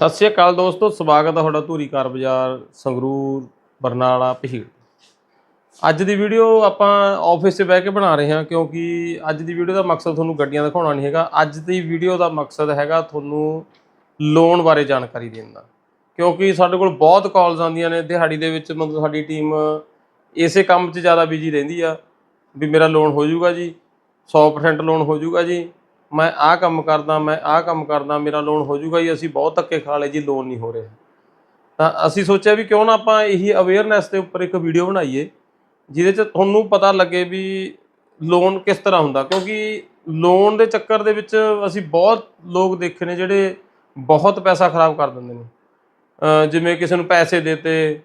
ਸਤਿ ਸ਼੍ਰੀ ਅਕਾਲ ਦੋਸਤੋ, ਸਵਾਗਤ ਹੈ ਤੁਹਾਡਾ ਧੂਰੀ ਕਾਰ ਬਾਜ਼ਾਰ, ਸੰਗਰੂਰ, ਬਰਨਾਲਾ ਪਹੀੜ ਅੱਜ ਦੀ ਵੀਡੀਓ ਆਪਾਂ ਆਫਿਸ 'ਚ ਬਹਿ ਕੇ ਬਣਾ ਰਹੇ ਹਾਂ ਕਿਉਂਕਿ ਅੱਜ ਦੀ ਵੀਡੀਓ ਦਾ ਮਕਸਦ ਤੁਹਾਨੂੰ ਗੱਡੀਆਂ ਦਿਖਾਉਣਾ ਨਹੀਂ ਹੈਗਾ। ਅੱਜ ਦੀ ਵੀਡੀਓ ਦਾ ਮਕਸਦ ਹੈਗਾ ਤੁਹਾਨੂੰ ਲੋਨ ਬਾਰੇ ਜਾਣਕਾਰੀ ਦੇਣ ਦਾ। ਕਿਉਂਕਿ ਸਾਡੇ ਕੋਲ ਬਹੁਤ ਕਾਲਸ ਆਉਂਦੀਆਂ ਨੇ, ਦਿਹਾੜੀ ਦੇ ਵਿੱਚ ਮਤਲਬ ਸਾਡੀ ਟੀਮ ਇਸੇ ਕੰਮ 'ਚ ਜ਼ਿਆਦਾ ਬਿਜ਼ੀ ਰਹਿੰਦੀ ਆ ਵੀ ਮੇਰਾ ਲੋਨ ਹੋ ਜਾਊਗਾ ਜੀ 100% ਲੋਨ ਹੋ ਜਾਊਗਾ ਜੀ ਮੈਂ ਆਹ ਕੰਮ ਕਰਦਾ, ਮੈਂ ਆਹ ਕੰਮ ਕਰਦਾ, ਮੇਰਾ ਲੋਨ ਹੋ ਜਾਊਗਾ ਜੀ, ਅਸੀਂ ਬਹੁਤ ਧੱਕੇ ਖਾ ਲਏ ਜੀ ਲੋਨ ਨਹੀਂ ਹੋ ਰਿਹਾ। ਤਾਂ ਅਸੀਂ ਸੋਚਿਆ ਵੀ ਕਿਉਂ ਨਾ ਆਪਾਂ ਇਹੀ ਅਵੇਅਰਨੈਸ ਦੇ ਉੱਪਰ ਇੱਕ ਵੀਡੀਓ ਬਣਾਈਏ, ਜਿਹਦੇ 'ਚ ਤੁਹਾਨੂੰ ਪਤਾ ਲੱਗੇ ਵੀ ਲੋਨ ਕਿਸ ਤਰ੍ਹਾਂ ਹੁੰਦਾ, ਕਿਉਂਕਿ ਲੋਨ ਦੇ ਚੱਕਰ ਦੇ ਵਿੱਚ ਅਸੀਂ ਬਹੁਤ ਲੋਕ ਦੇਖੇ ਨੇ ਜਿਹੜੇ ਬਹੁਤ ਪੈਸਾ ਖਰਾਬ ਕਰ ਦਿੰਦੇ ਨੇ। ਜਿਵੇਂ ਕਿਸੇ ਨੂੰ ਪੈਸੇ ਦੇਤੇ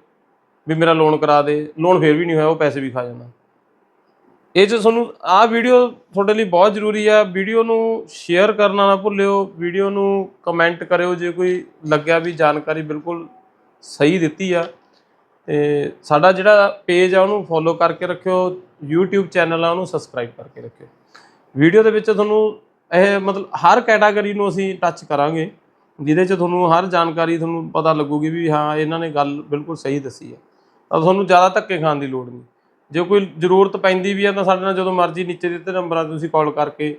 ਵੀ ਮੇਰਾ ਲੋਨ ਕਰਾ ਦੇ ਲੋਨ ਫੇਰ ਵੀ ਨਹੀਂ ਹੋਇਆ, ਉਹ ਪੈਸੇ ਵੀ ਖਾ ਜਾਂਦਾ। ਇਹ 'ਚ ਤੁਹਾਨੂੰ, ਆਹ ਵੀਡੀਓ ਤੁਹਾਡੇ ਲਈ ਬਹੁਤ ਜ਼ਰੂਰੀ ਆ। ਵੀਡੀਓ ਨੂੰ ਸ਼ੇਅਰ ਕਰਨਾ ਨਾ ਭੁੱਲਿਓ। ਵੀਡੀਓ ਨੂੰ ਕਮੈਂਟ ਕਰਿਓ ਜੇ ਕੋਈ ਲੱਗਿਆ ਵੀ ਜਾਣਕਾਰੀ ਬਿਲਕੁਲ ਸਹੀ ਦਿੱਤੀ ਆ। ਤੇ ਸਾਡਾ ਜਿਹੜਾ ਪੇਜ ਆ, ਉਹਨੂੰ ਫੋਲੋ ਕਰਕੇ ਰੱਖਿਓ। YouTube ਚੈਨਲ ਆ, ਉਹਨੂੰ ਸਬਸਕ੍ਰਾਈਬ ਕਰਕੇ ਰੱਖਿਓ। ਵੀਡੀਓ ਦੇ ਵਿੱਚ ਤੁਹਾਨੂੰ ਇਹ ਮਤਲਬ ਹਰ ਕੈਟਾਗਰੀ ਨੂੰ ਅਸੀਂ ਟੱਚ ਕਰਾਂਗੇ, ਜਿਹਦੇ 'ਚ ਤੁਹਾਨੂੰ ਹਰ ਜਾਣਕਾਰੀ ਤੁਹਾਨੂੰ ਪਤਾ ਲੱਗੂਗੀ ਵੀ ਹਾਂ, ਇਹਨਾਂ ਨੇ ਗੱਲ ਬਿਲਕੁਲ ਸਹੀ ਦੱਸੀ ਆ। ਤਾਂ ਤੁਹਾਨੂੰ ਜ਼ਿਆਦਾ ਧੱਕੇ ਖਾਣ ਦੀ ਲੋੜ ਨਹੀਂ। ਜੇ ਕੋਈ ਜ਼ਰੂਰਤ ਪੈਂਦੀ ਵੀ ਹੈ ਤਾਂ ਸਾਡੇ ਨਾਲ ਜਦੋਂ ਮਰਜ਼ੀ ਨੀਚੇ ਦਿੱਤੇ ਨੰਬਰਾਂ ਤੇ ਤੁਸੀਂ ਕਾਲ ਕਰਕੇ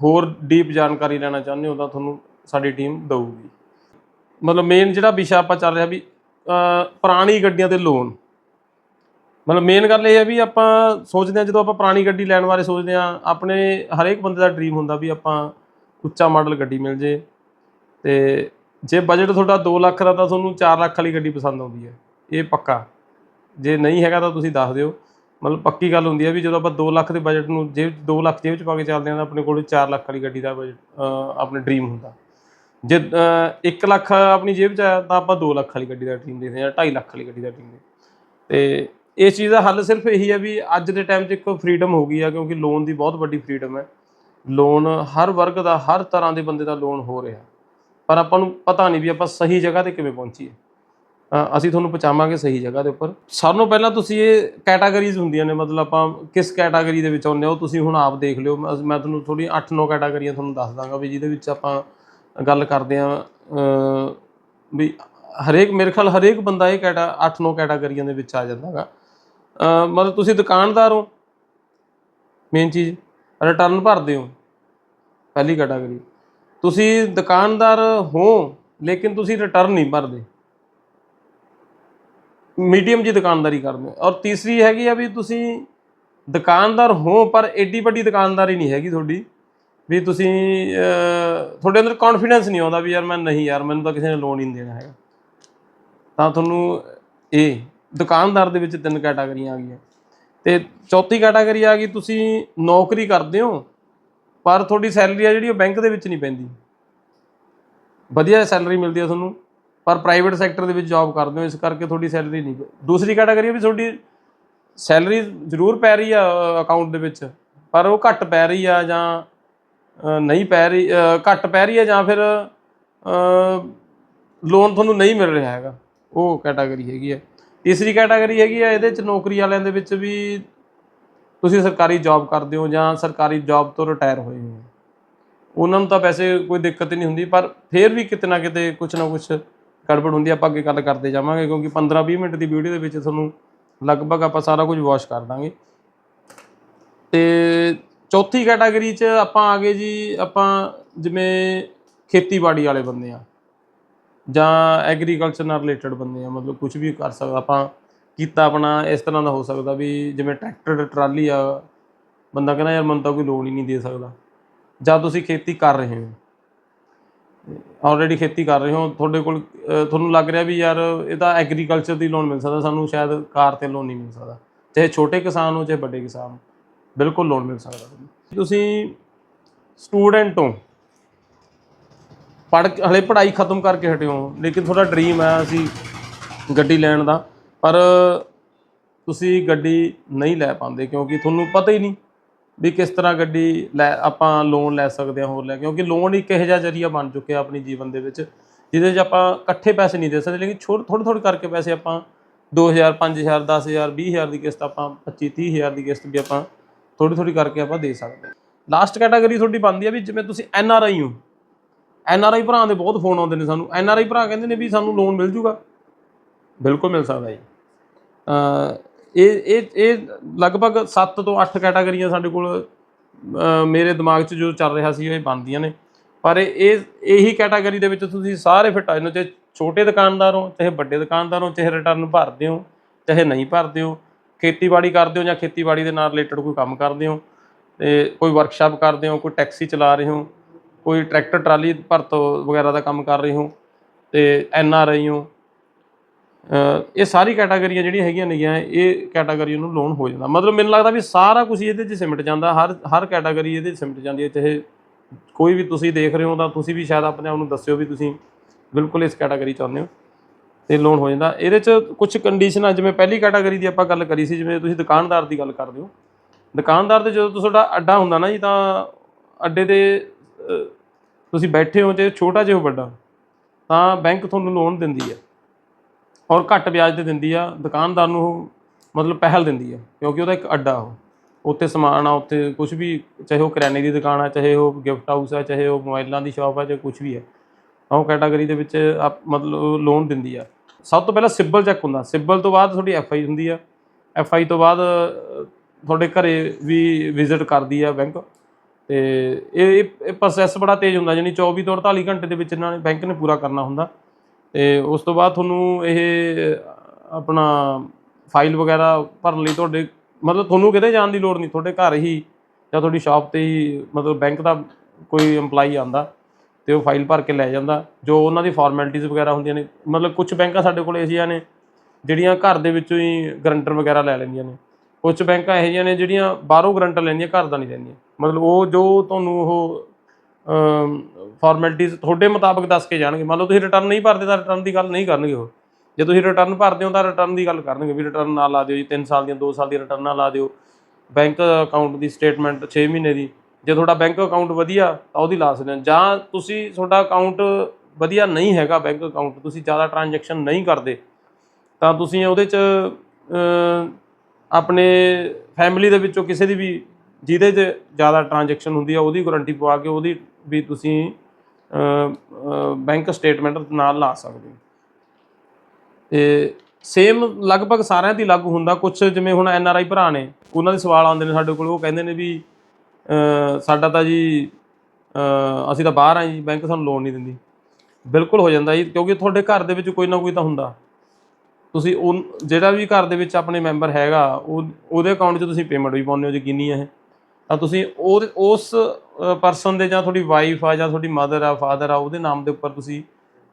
ਹੋਰ ਡੀਪ ਜਾਣਕਾਰੀ ਲੈਣਾ ਚਾਹੁੰਦੇ ਹੋ ਤਾਂ ਤੁਹਾਨੂੰ ਸਾਡੀ ਟੀਮ ਦਊਗੀ। ਮਤਲਬ ਮੇਨ ਜਿਹੜਾ ਵਿਸ਼ਾ ਆਪਾਂ ਚੱਲ ਰਿਹਾ ਵੀ ਪੁਰਾਣੀ ਗੱਡੀਆਂ ਤੇ ਲੋਨ ਮਤਲਬ ਮੇਨ ਗੱਲ ਇਹ ਹੈ ਵੀ ਆਪਾਂ ਸੋਚਦੇ ਹਾਂ ਜਦੋਂ ਆਪਾਂ ਪੁਰਾਣੀ ਗੱਡੀ ਲੈਣ ਬਾਰੇ ਸੋਚਦੇ ਹਾਂ, ਆਪਣੇ ਹਰੇਕ ਬੰਦੇ ਦਾ ਡ੍ਰੀਮ ਹੁੰਦਾ ਵੀ ਆਪਾਂ ਉੱਚਾ ਮਾਡਲ ਗੱਡੀ ਮਿਲ ਜੇ ਤੇ ਜੇ ਬਜਟ ਤੁਹਾਡਾ 2 ਲੱਖ ਦਾ ਤਾਂ ਤੁਹਾਨੂੰ 4 ਲੱਖ ਵਾਲੀ ਗੱਡੀ ਪਸੰਦ ਆਉਂਦੀ ਹੈ। ਇਹ ਪੱਕਾ। ਜੇ ਨਹੀਂ ਹੈਗਾ ਤਾਂ ਤੁਸੀਂ ਦੱਸ ਦਿਓ। ਮਤਲਬ ਪੱਕੀ ਗੱਲ ਹੁੰਦੀ ਹੈ ਵੀ ਜਦੋਂ ਆਪਾਂ 2 ਲੱਖ ਦੇ ਬਜਟ ਨੂੰ ਜੇਬ 2 ਲੱਖ ਜੇਬ ਚ ਪਾ ਕੇ ਚੱਲਦੇ ਆ ਤਾਂ ਆਪਣੇ ਕੋਲ 4 ਲੱਖ ਵਾਲੀ ਗੱਡੀ ਦਾ ਬਜਟ ਆਪਣੇ ਡ੍ਰੀਮ ਹੁੰਦਾ। ਜੇ 1 ਲੱਖ ਆਪਣੀ ਜੇਬ ਚ ਆਇਆ ਤਾਂ ਆਪਾਂ 2 ਲੱਖ ਵਾਲੀ ਗੱਡੀ ਦਾ ਡ੍ਰੀਮ ਦੇਖਦੇ ਆ 2.5 ਲੱਖ ਵਾਲੀ ਗੱਡੀ ਦਾ ਡ੍ਰੀਮ ਤੇ ਇਸ ਚੀਜ਼ ਦਾ ਹੱਲ ਸਿਰਫ ਇਹੀ ਹੈ ਵੀ ਅੱਜ ਦੇ ਟਾਈਮ 'ਚ ਇੱਕ ਫ੍ਰੀडम ਹੋ ਗਈ ਆ ਕਿਉਂਕਿ ਲੋਨ ਦੀ ਬਹੁਤ ਵੱਡੀ ਫ੍ਰੀडम ਹੈ। ਲੋਨ ਹਰ ਵਰਗ ਦਾ, ਹਰ ਤਰ੍ਹਾਂ ਦੇ ਬੰਦੇ ਦਾ ਲੋਨ ਹੋ ਰਿਹਾ। ਪਰ ਆਪਾਂ ਨੂੰ ਪਤਾ ਨਹੀਂ ਵੀ ਆਪਾਂ ਸਹੀ ਜਗ੍ਹਾ ਤੇ ਕਿਵੇਂ ਪਹੁੰਚੀਏ। ਅਸੀਂ ਤੁਹਾਨੂੰ ਪਹੁੰਚਾਵਾਂਗੇ ਸਹੀ ਜਗ੍ਹਾ ਦੇ ਉੱਪਰ। ਸਾਰਿਆਂ ਨੂੰ ਪਹਿਲਾਂ ਤੁਸੀਂ ਇਹ ਕੈਟਾਗਰੀਜ਼ ਹੁੰਦੀਆਂ ਨੇ, ਮਤਲਬ ਆਪਾਂ ਕਿਸ ਕੈਟਾਗਰੀ ਦੇ ਵਿੱਚ ਆਉਂਦੇ ਹੋ, ਤੁਸੀਂ ਹੁਣ ਆਪ ਦੇਖ ਲਿਓ। ਮੈਂ ਤੁਹਾਨੂੰ ਥੋੜੀ 8-9 ਕੈਟਾਗਰੀਆਂ ਤੁਹਾਨੂੰ ਦੱਸ ਦਾਂਗਾ ਵੀ ਜਿਹਦੇ ਵਿੱਚ ਆਪਾਂ ਗੱਲ ਕਰਦੇ ਆ ਵੀ ਹਰੇਕ, ਮੇਰੇ ਖਿਆਲ ਹਰੇਕ ਬੰਦਾ ਇਹ ਕੈਟਾ 8-9 ਕੈਟਾਗਰੀਆਂ ਦੇ ਵਿੱਚ ਆ ਜਾਂਦਾਗਾ ਮਤਲਬ ਤੁਸੀਂ ਦੁਕਾਨਦਾਰ ਹੋ ਮੇਨ ਚੀਜ਼ ਰਿਟਰਨ ਭਰਦੇ ਹੋ, ਪਹਿਲੀ ਕੈਟਾਗਰੀ ਤੁਸੀਂ ਦੁਕਾਨਦਾਰ ਹੋ, ਲੇਕਿਨ ਤੁਸੀਂ ਰਿਟਰਨ ਨਹੀਂ ਭਰਦੇ। ਮੀਡੀਅਮ ਜੀ ਦੁਕਾਨਦਾਰੀ ਕਰਦੇ ਹੋ। ਔਰ ਤੀਸਰੀ ਹੈਗੀ ਆ ਵੀ ਤੁਸੀਂ ਦੁਕਾਨਦਾਰ ਹੋ, ਪਰ ਐਡੀ ਵੱਡੀ ਦੁਕਾਨਦਾਰੀ ਨਹੀਂ ਹੈਗੀ ਤੁਹਾਡੀ। ਵੀ ਤੁਸੀਂ ਤੁਹਾਡੇ ਅੰਦਰ ਕੌਨਫੀਡੈਂਸ ਨਹੀਂ ਆਉਂਦਾ ਵੀ ਯਾਰ ਮੈਂ ਨਹੀਂ ਯਾਰ, ਮੈਨੂੰ ਤਾਂ ਕਿਸੇ ਨੇ ਲੋਨ ਹੀ ਨਹੀਂ ਦੇਣਾ ਹੈਗਾ। ਤਾਂ ਤੁਹਾਨੂੰ ਇਹ ਦੁਕਾਨਦਾਰ ਦੇ ਵਿੱਚ ਤਿੰਨ ਕੈਟਾਗਰੀਆਂ ਆ ਗਈਆਂ। ਤੇ ਚੌਥੀ ਕੈਟਾਗਰੀ ਆ ਗਈ, ਤੁਸੀਂ ਨੌਕਰੀ ਕਰਦੇ ਹੋ, ਪਰ ਤੁਹਾਡੀ ਸੈਲਰੀ ਆ ਜਿਹੜੀ ਉਹ ਬੈਂਕ ਦੇ ਵਿੱਚ ਨਹੀਂ ਪੈਂਦੀ। ਵਧੀਆ ਸੈਲਰੀ ਮਿਲਦੀ ਆ ਤੁਹਾਨੂੰ। ਪਰ ਪ੍ਰਾਈਵੇਟ ਸੈਕਟਰ ਦੇ ਵਿੱਚ ਜੌਬ ਕਰਦੇ ਹੋ, ਇਸ ਕਰਕੇ ਤੁਹਾਡੀ ਸੈਲਰੀ ਨਹੀਂ ਦੂਸਰੀ ਕੈਟਾਗਰੀ ਵੀ ਤੁਹਾਡੀ ਸੈਲਰੀ ਜ਼ਰੂਰ ਪੈ ਰਹੀ ਆ ਅਕਾਊਂਟ ਦੇ ਵਿੱਚ, ਪਰ ਉਹ ਘੱਟ ਪੈ ਰਹੀ ਆ ਜਾਂ ਨਹੀਂ ਪੈ ਰਹੀ ਘੱਟ ਪੈ ਰਹੀ ਆ ਜਾਂ ਫਿਰ ਲੋਨ ਤੁਹਾਨੂੰ ਨਹੀਂ ਮਿਲ ਰਿਹਾ ਹੈਗਾ, ਉਹ ਕੈਟਾਗਰੀ ਹੈਗੀ ਆ। ਤੀਸਰੀ ਕੈਟਾਗਰੀ ਹੈਗੀ ਆ, ਇਹਦੇ ਚ ਨੌਕਰੀ ਵਾਲਿਆਂ ਦੇ ਵਿੱਚ ਵੀ ਤੁਸੀਂ ਸਰਕਾਰੀ ਜੌਬ ਕਰਦੇ ਹੋ ਜਾਂ ਸਰਕਾਰੀ ਜੌਬ ਤੋਂ ਰਿਟਾਇਰ ਹੋਏ ਹੋ। ਉਹਨਾਂ ਨੂੰ ਤਾਂ ਵੈਸੇ ਕੋਈ ਦਿੱਕਤ ਨਹੀਂ ਹੁੰਦੀ, ਪਰ ਫਿਰ ਵੀ ਕਿਤੇ ਨਾ ਕਿਤੇ ਕੁਝ ਨਾ ਕੁਝ ਗੜਬੜ ਹੁੰਦੀ ਆਪਾਂ ਅੱਗੇ ਗੱਲ ਕਰਦੇ ਜਾਵਾਂਗੇ, ਕਿਉਂਕਿ 15-20 ਮਿੰਟ ਦੀ ਵੀਡੀਓ ਦੇ ਵਿੱਚ ਤੁਹਾਨੂੰ ਲਗਭਗ ਆਪਾਂ ਸਾਰਾ ਕੁਝ ਵਾਸ਼ ਕਰ ਦਾਂਗੇ। ਤੇ ਚੌਥੀ ਕੈਟਾਗਰੀ 'ਚ ਆਪਾਂ ਆ ਗਏ ਜੀ, ਆਪਾਂ ਜਿਵੇਂ ਖੇਤੀਬਾੜੀ ਵਾਲੇ ਬੰਦੇ ਆ, ਜਾਂ ਐਗਰੀਕਲਚਰ ਨਾਲ ਰਿਲੇਟਡ ਬੰਦੇ ਆ, ਮਤਲਬ ਕੁਝ ਵੀ ਕਰ ਸਕਦਾ, ਆਪਾਂ ਕੀਤਾ ਆਪਣਾ, ਇਸ ਤਰ੍ਹਾਂ ਦਾ ਹੋ ਸਕਦਾ ਵੀ ਜਿਵੇਂ ਟਰੈਕਟਰ, ਟਰਾਲੀ ਆ, ਬੰਦਾ ਕਹਿੰਦਾ ਯਾਰ ਮੈਨੂੰ ਤਾਂ ਕੋਈ ਲੋਨ ਹੀ ਨਹੀਂ ਦੇ ਸਕਦਾ, ਜਾਂ ਤੁਸੀਂ ਖੇਤੀ ਕਰ ਰਹੇ ਹੋ। ਆਲਰੇਡੀ ਖੇਤੀ ਕਰ ਰਹੇ ਹੋ ਤੁਹਾਡੇ ਕੋਲ ਅਹ, ਤੁਹਾਨੂੰ ਲੱਗ ਰਿਹਾ ਵੀ ਯਾਰ ਇਹ ਤਾਂ ਐਗਰੀਕਲਚਰ ਦੀ ਲੋਨ ਮਿਲ ਸਕਦਾ ਸਾਨੂੰ ਸ਼ਾਇਦ ਕਾਰ ਤੇ ਲੋਨ ਨਹੀਂ ਮਿਲ ਸਕਦਾ ਚਾਹੇ ਛੋਟੇ ਕਿਸਾਨ ਹੋ ਚਾਹੇ ਵੱਡੇ ਕਿਸਾਨ ਹੋ ਬਿਲਕੁਲ ਲੋਨ ਮਿਲ ਸਕਦਾ ਤੁਹਾਨੂੰ। ਤੁਸੀਂ ਸਟੂਡੈਂਟ ਹੋ ਪੜ੍ਹ ਕੇ- ਹਲੇ ਪੜ੍ਹਾਈ ਖਤਮ ਕਰਕੇ ਹਟੇ ਹੋ ਲੇਕਿਨ ਤੁਹਾਡਾ ਡ੍ਰੀਮ ਹੈ ਅਸੀਂ ਗੱਡੀ ਲੈਣ ਦਾ ਪਰ ਤੁਸੀਂ ਗੱਡੀ ਨਹੀਂ ਲੈ ਪਾਉਂਦੇ ਕਿਉਂਕਿ ਤੁਹਾਨੂੰ ਪਤਾ ਹੀ ਨਹੀਂ ਵੀ ਕਿਸ ਤਰ੍ਹਾਂ ਗੱਡੀ ਲੈ ਆਪਾਂ ਲੋਨ ਲੈ ਸਕਦੇ ਹਾਂ ਹੋਰ ਲੈ, ਕਿਉਂਕਿ ਲੋਨ ਇੱਕ ਇਹੋ ਜਿਹਾ ਜਰੀਆ ਬਣ ਚੁੱਕਿਆ ਆਪਣੀ ਜੀਵਨ ਦੇ ਵਿੱਚ, ਜਿਹਦੇ 'ਚ ਆਪਾਂ ਇਕੱਠੇ ਪੈਸੇ ਨਹੀਂ ਦੇ ਸਕਦੇ, ਲੇਕਿਨ ਛੋਟੇ ਥੋੜ੍ਹੇ ਥੋੜ੍ਹੇ ਕਰਕੇ ਪੈਸੇ ਆਪਾਂ 2000 5000 10000 20000 ਦੀ ਕਿਸ਼ਤ ਆਪਾਂ 25 30000 ਦੀ ਕਿਸ਼ਤ ਵੀ ਆਪਾਂ ਥੋੜ੍ਹੀ ਥੋੜ੍ਹੀ ਕਰਕੇ ਆਪਾਂ ਦੇ ਸਕਦੇ ਹਾਂ। ਲਾਸਟ ਕੈਟਾਗਰੀ ਤੁਹਾਡੀ ਬਣਦੀ ਹੈ ਵੀ ਜਿਵੇਂ ਤੁਸੀਂ ਐਨ ਆਰ ਆਈ ਹੋ। ਐਨ ਆਰ ਆਈ ਭਰਾ ਦੇ ਬਹੁਤ ਫੋਨ ਆਉਂਦੇ ਨੇ ਸਾਨੂੰ। ਐਨ ਆਰ ਆਈ ਭਰਾ ਕਹਿੰਦੇ ਨੇ ਵੀ ਸਾਨੂੰ ਲੋਨ ਮਿਲ ਜੂਗਾ। ਬਿਲਕੁਲ ਮਿਲ ਸਕਦਾ ਜੀ। ਇਹ ਇਹ ਇਹ ਲਗਭਗ 7 ਤੋਂ 8 ਕੈਟਾਗਰੀਆਂ ਸਾਡੇ ਕੋਲ ਮੇਰੇ ਦਿਮਾਗ 'ਚ ਜੋ ਚੱਲ ਰਿਹਾ ਸੀ ਇਹ ਬਣਦੀਆਂ ਨੇ। ਪਰ ਇਹ ਇਹ- ਇਹੀ ਕੈਟਾਗਰੀ ਦੇ ਵਿੱਚ ਤੁਸੀਂ ਸਾਰੇ ਫਿੱਟ ਆ ਜਾਂਦੇ ਹੋ, ਚਾਹੇ ਛੋਟੇ ਦੁਕਾਨਦਾਰ ਹੋ ਚਾਹੇ ਵੱਡੇ ਦੁਕਾਨਦਾਰ ਹੋ ਚਾਹੇ ਰਿਟਰਨ ਭਰਦੇ ਹੋ ਚਾਹੇ ਨਹੀਂ ਭਰਦੇ ਹੋ ਖੇਤੀਬਾੜੀ ਕਰਦੇ ਹੋ ਜਾਂ ਖੇਤੀਬਾੜੀ ਦੇ ਨਾਲ ਰਿਲੇਟਡ ਕੋਈ ਕੰਮ ਕਰਦੇ ਹੋ ਤੇ ਕੋਈ ਵਰਕਸ਼ਾਪ ਕਰਦੇ ਹੋ ਕੋਈ ਟੈਕਸੀ ਚਲਾ ਰਹੇ ਹੋ ਕੋਈ ਟਰੈਕਟਰ ਟਰਾਲੀ ਭਰਤ ਵਗੈਰਾ ਦਾ ਕੰਮ ਕਰ ਰਹੇ ਹੋ ਤੇ ਐਨ ਆਰ ਆਈ ਹੋ ਇਹ ਸਾਰੀ ਕੈਟਾਗਰੀਆਂ ਜਿਹੜੀਆਂ ਹੈਗੀਆਂ ਨੇਗੀਆਂ, ਇਹ ਕੈਟਾਗਰੀ ਨੂੰ ਲੋਨ ਹੋ ਜਾਂਦਾ। ਮਤਲਬ ਮੈਨੂੰ ਲੱਗਦਾ ਵੀ ਸਾਰਾ ਕੁਝ ਇਹਦੇ 'ਚ ਸਿਮਟ ਜਾਂਦਾ, ਹਰ ਹਰ ਕੈਟਾਗਰੀ ਇਹਦੇ 'ਚ ਸਿਮਟ ਜਾਂਦੀ ਹੈ। ਚਾਹੇ ਕੋਈ ਵੀ ਤੁਸੀਂ ਦੇਖ ਰਹੇ ਹੋ ਤਾਂ ਤੁਸੀਂ ਵੀ ਸ਼ਾਇਦ ਆਪਣੇ ਆਪ ਨੂੰ ਦੱਸਿਓ ਵੀ ਤੁਸੀਂ ਬਿਲਕੁਲ ਇਸ ਕੈਟਾਗਰੀ 'ਚ ਆਉਂਦੇ ਹੋ ਤੇ ਲੋਨ ਹੋ ਜਾਂਦਾ। ਇਹਦੇ 'ਚ ਕੁਝ ਕੰਡੀਸ਼ਨਾਂ ਜਿਵੇਂ ਪਹਿਲੀ ਕੈਟਾਗਰੀ ਦੀ ਆਪਾਂ ਗੱਲ ਕਰੀ ਸੀ, ਜਿਵੇਂ ਤੁਸੀਂ ਦੁਕਾਨਦਾਰ ਦੀ ਗੱਲ ਕਰਦੇ ਹੋ। ਦੁਕਾਨਦਾਰ ਤੇ ਜਦੋਂ ਤੁਹਾਡਾ ਅੱਡਾ ਹੁੰਦਾ ਨਾ ਜੀ, ਤਾਂ ਅੱਡੇ ਤੇ ਤੁਸੀਂ ਬੈਠੇ ਹੋ, ਚਾਹੇ ਛੋਟਾ ਜਿਹਾ ਹੋ, ਵੱਡਾ, ਤਾਂ ਬੈਂਕ ਤੁਹਾਨੂੰ ਲੋਨ ਦਿੰਦੀ ਹੈ। ਔਰ ਘੱਟ ਵਿਆਜ ਤੇ ਦਿੰਦੀ ਆ, ਦੁਕਾਨਦਾਰ ਨੂੰ ਉਹ ਮਤਲਬ ਪਹਿਲ ਦਿੰਦੀ ਆ, ਕਿਉਂਕਿ ਉਹਦਾ ਇੱਕ ਅੱਡਾ ਉਹ। ਉੱਥੇ ਸਮਾਨ ਆ, ਉੱਥੇ ਕੁਝ ਵੀ, ਚਾਹੇ ਉਹ ਕਰਿਆਨੇ ਦੀ ਦੁਕਾਨ ਆ, ਚਾਹੇ ਉਹ ਗਿਫਟ ਹਾਊਸ ਆ, ਚਾਹੇ ਉਹ ਮੋਬਾਈਲਾਂ ਦੀ ਸ਼ਾਪ ਆ, ਚਾਹੇ ਕੁਝ ਵੀ ਆ। ਉਹ ਕੈਟਾਗਰੀ ਦੇ ਵਿੱਚ ਆਪ- ਮਤਲਬ ਲੋਨ ਦਿੰਦੀ ਆ। ਸਭ ਤੋਂ ਪਹਿਲਾਂ ਸਿਬਲ ਚੈੱਕ ਹੁੰਦਾ। ਸਿਬਲ ਤੋਂ ਬਾਅਦ ਤੁਹਾਡੀ ਐਫ ਆਈ ਹੁੰਦੀ ਆ। ਐਫ ਆਈ ਤੋਂ ਬਾਅਦ ਤੁਹਾਡੇ ਘਰੇ ਵੀ ਵਿਜ਼ਿਟ ਕਰਦੀ ਆ ਬੈਂਕ ਤੇ ਇਹ, ਇਹ- ਇਹ ਪ੍ਰੋਸੈਸ ਬੜਾ ਤੇਜ਼ ਹੁੰਦਾ ਯਾਨੀ 24 ਤੋਂ 48 ਘੰਟੇ ਦੇ ਵਿੱਚ ਇਹਨਾਂ ਨੇ ਬੈਂਕ ਨੇ ਪੂਰਾ ਕਰਨਾ ਹੁੰਦਾ। ਤੇ ਉਸ ਤੋਂ ਬਾਅਦ ਤੁਹਾਨੂੰ ਇਹ ਆਪਣਾ ਫਾਈਲ ਵਗੈਰਾ ਭਰਨ ਲਈ ਤੁਹਾਡੇ, ਮਤਲਬ ਤੁਹਾਨੂੰ ਕਿਤੇ ਜਾਣ ਦੀ ਲੋੜ ਨਹੀਂ, ਤੁਹਾਡੇ ਘਰ ਹੀ ਜਾਂ ਤੁਹਾਡੀ ਸ਼ਾਪ ਤੇ ਹੀ, ਮਤਲਬ ਬੈਂਕ ਦਾ ਕੋਈ EMPLOYEE ਆਂਦਾ ਤੇ ਉਹ ਫਾਈਲ ਭਰ ਕੇ ਲੈ ਜਾਂਦਾ, ਜੋ ਉਹਨਾਂ ਦੀ ਫਾਰਮੈਲਿਟੀਜ਼ ਵਗੈਰਾ ਹੁੰਦੀਆਂ ਨੇ, ਮਤਲਬ ਕੁਝ ਬੈਂਕਾਂ ਸਾਡੇ ਕੋਲ ਅਜਿਹੀਆਂ ਨੇ, ਜਿਹੜੀਆਂ ਘਰ ਦੇ ਵਿੱਚੋਂ ਹੀ ਗਰੰਟਰ ਵਗੈਰਾ ਲੈ ਲੈਂਦੀਆਂ ਨੇ ਕੁਝ ਬੈਂਕਾਂ ਇਹੋ ਜਿਹੀਆਂ ਨੇ ਜਿਹੜੀਆਂ ਬਾਹਰੋਂ ਗਰੰਟਰ ਲੈਂਦੀਆਂ, ਘਰ ਦਾ ਨਹੀਂ ਲੈਂਦੀਆਂ, ਮਤਲਬ ਉਹ, ਜੋ ਤੁਹਾਨੂੰ ਉਹ ਫਾਰਮੈਲਿਟੀਜ਼ ਤੁਹਾਡੇ ਮੁਤਾਬਕ ਦੱਸ ਕੇ ਜਾਣਗੇ। ਮੰਨ ਲਓ ਤੁਸੀਂ ਰਿਟਰਨ ਨਹੀਂ ਭਰਦੇ ਤਾਂ ਰਿਟਰਨ ਦੀ ਗੱਲ ਨਹੀਂ ਕਰਨਗੇ ਉਹ। ਜੇ ਤੁਸੀਂ ਰਿਟਰਨ ਭਰਦੇ ਹੋ ਤਾਂ ਰਿਟਰਨ ਦੀ ਗੱਲ ਕਰਨਗੇ ਵੀ ਰਿਟਰਨ ਨਾ ਲਾ ਦਿਓ ਜੀ 3 ਸਾਲ ਦੀਆਂ 2 ਸਾਲ ਦੀ ਰਿਟਰਨ ਨਾ ਲਾ ਦਿਓ। ਬੈਂਕ ਅਕਾਊਂਟ ਦੀ ਸਟੇਟਮੈਂਟ 6 ਮਹੀਨੇ ਦੀ। ਜੇ ਤੁਹਾਡਾ ਬੈਂਕ ਅਕਾਊਂਟ ਵਧੀਆ, ਤਾਂ ਉਹਦੀ ਲਾ ਸਕਦੇ ਹੋ। ਜਾਂ ਤੁਸੀਂ ਤੁਹਾਡਾ ਅਕਾਊਂਟ ਵਧੀਆ ਨਹੀਂ ਹੈਗਾ ਬੈਂਕ ਅਕਾਊਂਟ ਤੁਸੀਂ ਜ਼ਿਆਦਾ ਟ੍ਰਾਂਜੈਕਸ਼ਨ ਨਹੀਂ ਕਰਦੇ, ਤਾਂ ਤੁਸੀਂ ਉਹਦੇ 'ਚ ਆਪਣੇ ਫੈਮਿਲੀ ਦੇ ਵਿੱਚੋਂ ਕਿਸੇ ਦੀ ਵੀ, ਜਿਹਦੇ 'ਚ ਜ਼ਿਆਦਾ ਟ੍ਰਾਂਜੈਕਸ਼ਨ ਹੁੰਦੀ ਆ, ਉਹਦੀ ਗਾਰੰਟੀ ਪਵਾ ਕੇ ਉਹਦੀ ਵੀ ਤੁਸੀਂ ਬੈਂਕ ਸਟੇਟਮੈਂਟ ਨਾਲ ਲਾ ਸਕਦੇ ਹੋ। ਤੇ ਸੇਮ ਲਗਭਗ ਸਾਰਿਆਂ ਦੀ ਲਾਗੂ ਹੁੰਦਾ। ਕੁਝ ਜਿਵੇਂ ਹੁਣ ਐਨ ਆਰ ਆਈ ਭਰਾ ਨੇ, ਉਹਨਾਂ ਦੇ ਸਵਾਲ ਆਉਂਦੇ ਨੇ ਸਾਡੇ ਕੋਲ। ਉਹ ਕਹਿੰਦੇ ਨੇ ਵੀ ਸਾਡਾ ਤਾਂ ਜੀ ਅਸੀਂ ਤਾਂ ਬਾਹਰ ਆਂ ਜੀ ਬੈਂਕ ਸਾਨੂੰ ਲੋਨ ਨਹੀਂ ਦਿੰਦੀ। ਬਿਲਕੁਲ ਹੋ ਜਾਂਦਾ ਜੀ, ਕਿਉਂਕਿ ਤੁਹਾਡੇ ਘਰ ਦੇ ਵਿੱਚ ਕੋਈ ਨਾ ਕੋਈ ਤਾਂ ਹੁੰਦਾ। ਤੁਸੀਂ ਉਹ ਜਿਹੜਾ ਵੀ ਘਰ ਦੇ ਵਿੱਚ ਆਪਣੇ ਮੈਂਬਰ ਹੈਗਾ, ਉਹ, ਉਹਦੇ ਅਕਾਊਂਟ 'ਚ ਤੁਸੀਂ ਪੇਮੈਂਟ ਵੀ ਪਾਉਂਦੇ ਹੋ ਯਕੀਨੀ ਹੈ ਤਾਂ ਤੁਸੀਂ ਉਹ ਉਸ ਪਰਸਨ ਦੇ ਜਾਂ ਤੁਹਾਡੀ ਵਾਈਫ ਆ ਜਾਂ ਤੁਹਾਡੀ ਮਦਰ ਆ ਫਾਦਰ ਆ, ਉਹਦੇ ਨਾਮ ਦੇ ਉੱਪਰ ਤੁਸੀਂ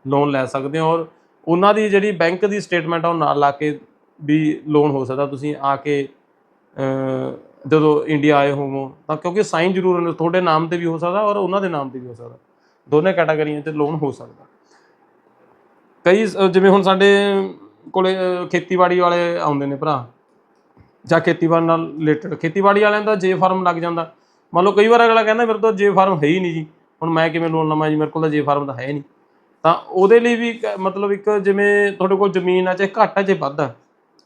ਲੋਨ ਲੈ ਸਕਦੇ ਹੋ ਔਰ ਉਹਨਾਂ ਦੀ ਜਿਹੜੀ ਬੈਂਕ ਦੀ ਸਟੇਟਮੈਂਟ ਆ, ਉਹ ਨਾਲ ਲਾ ਕੇ ਵੀ ਲੋਨ ਹੋ ਸਕਦਾ। ਤੁਸੀਂ ਆ ਕੇ ਜਦੋਂ ਇੰਡੀਆ ਆਏ ਹੋਵੋ, ਤਾਂ ਕਿਉਂਕਿ ਸਾਈਨ ਜ਼ਰੂਰ ਨੇ ਤੁਹਾਡੇ ਨਾਮ ਤੇ ਵੀ ਹੋ ਸਕਦਾ ਔਰ ਉਹਨਾਂ ਦੇ ਨਾਮ ਤੇ ਵੀ ਹੋ ਸਕਦਾ। ਦੋਨੇ ਕੈਟਾਗਰੀਆਂ 'ਚ ਲੋਨ ਹੋ ਸਕਦਾ। ਕਈ ਜਿਵੇਂ ਹੁਣ ਸਾਡੇ ਕੋਲੇ ਖੇਤੀਬਾੜੀ ਵਾਲੇ ਆਉਂਦੇ ਨੇ ਭਰਾ। ਜਾਂ ਖੇਤੀਬਾੜੀ ਨਾਲ ਰਿਲੇਟਡ ਖੇਤੀਬਾੜੀ ਵਾਲਿਆਂ ਦਾ ਜੇ ਫਾਰਮ ਲੱਗ ਜਾਂਦਾ। ਮੰਨ ਲਓ ਕਈ ਵਾਰ ਅਗਲਾ ਕਹਿੰਦਾ ਮੇਰੇ ਤੋਂ ਜੇ ਫਾਰਮ ਹੈ ਹੀ ਨਹੀਂ ਜੀ। ਹੁਣ ਮੈਂ ਕਿਵੇਂ ਲੋਨ ਲਵਾਂ ਜੀ? ਮੇਰੇ ਕੋਲ ਤਾਂ ਜੇ ਫਾਰਮ ਤਾਂ ਹੈ ਨਹੀਂ। ਤਾਂ ਉਹਦੇ ਲਈ ਵੀ ਇੱਕ- ਮਤਲਬ ਇੱਕ ਜਿਵੇਂ ਤੁਹਾਡੇ ਕੋਲ ਜ਼ਮੀਨ ਆ, ਚਾਹੇ ਘੱਟ ਆ, ਚਾਹੇ ਵੱਧ ਆ।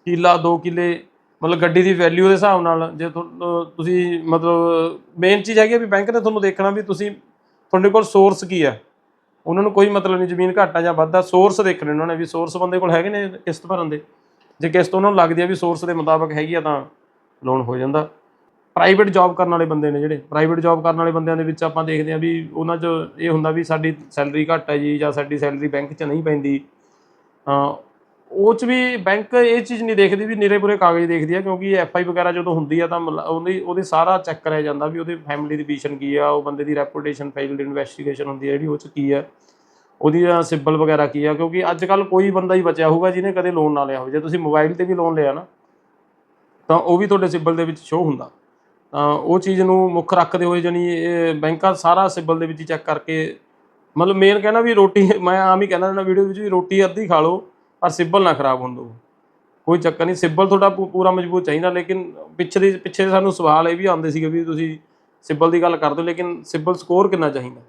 ਕਿੱਲਾ 2 ਕਿੱਲੇ, ਮਤਲਬ ਗੱਡੀ ਦੀ ਵੈਲਿਊ ਦੇ ਹਿਸਾਬ ਨਾਲ ਜੇ ਤੁਸੀਂ ਮਤਲਬ ਮੇਨ ਚੀਜ਼ ਹੈਗੀ ਆ ਵੀ ਬੈਂਕ ਨੇ ਤੁਹਾਨੂੰ ਦੇਖਣਾ ਵੀ ਤੁਸੀਂ ਤੁਹਾਡੇ ਕੋਲ ਸੋਰਸ ਕੀ ਆ। ਉਹਨਾਂ ਨੂੰ ਕੋਈ ਮਤਲਬ ਨਹੀਂ ਜ਼ਮੀਨ ਘੱਟ ਆ ਜਾਂ ਵੱਧ ਸੋਰਸ ਦੇਖਣੇ ਉਹਨਾਂ ਨੇ ਵੀ ਸੋਰਸ ਬੰਦੇ ਕੋਲ ਹੈਗੇ ਨੇ ਕਿਸ਼ਤ ਭਰਨ ਦੇ। ਜੇ ਕਿਸ਼ਤ ਉਹਨਾਂ ਨੂੰ ਲੱਗਦੀ ਆ ਵੀ ਸੋਰਸ ਦੇ ਮੁਤਾਬਕ ਹੈਗੀ ਆ ਤਾਂ ਲੋਨ ਹੋ ਜਾਂਦਾ। ਪ੍ਰਾਈਵੇਟ ਜੌਬ ਕਰਨ ਵਾਲੇ ਬੰਦੇ ਨੇ ਜਿਹੜੇ। ਪ੍ਰਾਈਵੇਟ ਜੌਬ ਕਰਨ ਵਾਲੇ ਬੰਦਿਆਂ ਦੇ ਵਿੱਚ ਆਪਾਂ ਦੇਖਦੇ ਆ ਵੀ ਉਹਨਾਂ 'ਚ ਇਹ ਹੁੰਦਾ ਵੀ ਸਾਡੀ ਸੈਲਰੀ ਘੱਟ ਹੈ ਜੀ ਜਾਂ ਸਾਡੀ ਸੈਲਰੀ ਬੈਂਕ 'ਚ ਨਹੀਂ ਪੈਂਦੀ। ਤਾਂ ਉਹ 'ਚ ਵੀ ਬੈਂਕ ਇਹ ਚੀਜ਼ ਨਹੀਂ ਦੇਖਦੀ ਵੀ ਨਿਰੇ ਪੂਰੇ ਕਾਗਜ਼ ਦੇਖਦੀ ਆ ਕਿਉਂਕਿ ਐਫ ਆਈ ਵਗੈਰਾ ਜਦੋਂ ਹੁੰਦੀ ਆ ਤਾਂ ਮਤਲਬ ਉਹਦੀ, ਉਹਦੇ ਸਾਰਾ ਚੈੱਕ ਕਰਿਆ ਜਾਂਦਾ ਵੀ ਉਹਦੀ ਫੈਮਿਲੀ ਦੀ ਪੋਜੀਸ਼ਨ ਕੀ ਆ, ਉਹ ਬੰਦੇ ਦੀ ਰੈਪੂਟੇਸ਼ਨ ਫਾਈਲਡ ਇਨਵੈਸਟੀਗੇਸ਼ਨ ਹੁੰਦੀ ਹੈ ਜਿਹੜੀ ਉਹ 'ਚ ਕੀ ਆ। ਉਹਦੀ ਸਿਬਲ ਵਗੈਰਾ ਕੀ ਆ, ਕਿਉਂਕਿ ਅੱਜ ਕੱਲ ਕੋਈ ਬੰਦਾ ਹੀ ਬਚਿਆ ਹੋਊਗਾ ਜਿਹਨੇ ਕਦੇ ਲੋਨ ਨਾ ਲਿਆ ਹੋਵੇ। ਜੇ ਤੁਸੀਂ ਮੋਬਾਈਲ ਤੇ ਵੀ ਲੋਨ ਲਿਆ ਨਾ, ਤਾਂ ਉਹ ਵੀ ਤੁਹਾਡੇ ਸਿਬਲ ਦੇ ਵਿੱਚ ਸ਼ੋ ਹੁੰਦਾ। ਤਾਂ ਉਹ ਚੀਜ਼ ਨੂੰ ਮੁੱਖ ਰੱਖਦੇ ਹੋਏ ਜਾਨੀ ਬੈਂਕਾਂ ਸਾਰਾ ਸਿਬਲ ਦੇ ਵਿੱਚ ਹੀ ਚੈੱਕ ਕਰਕੇ, ਮਤਲਬ ਮੇਨ ਕਹਿਣਾ ਵੀ ਰੋਟੀ, ਮੈਂ ਆਮ ਹੀ ਕਹਿੰਦਾ ਰਹਿੰਦਾ ਵੀਡੀਓ ਵਿੱਚ ਵੀ ਰੋਟੀ ਅੱਧੀ ਖਾ ਲਓ, ਪਰ ਸਿਬਲ ਨਾ ਖਰਾਬ ਹੋਣ ਦਿਓ। ਕੋਈ ਚੱਕਰ ਨਹੀਂ ਸਿਬਲ ਤੁਹਾਡਾ ਪੂਰਾ ਮਜ਼ਬੂਤ ਚਾਹੀਦਾ, ਲੇਕਿਨ ਪਿੱਛੇ ਦੇ ਪਿੱਛੇ ਸਾਨੂੰ ਸਵਾਲ ਇਹ ਵੀ ਆਉਂਦੇ ਸੀਗੇ ਵੀ ਤੁਸੀਂ ਸਿਬਲ ਦੀ ਗੱਲ ਕਰਦੇ ਹੋ, ਲੇਕਿਨ ਸਿਬਲ ਸਕੋਰ ਕਿੰਨਾ ਚਾਹੀਦਾ?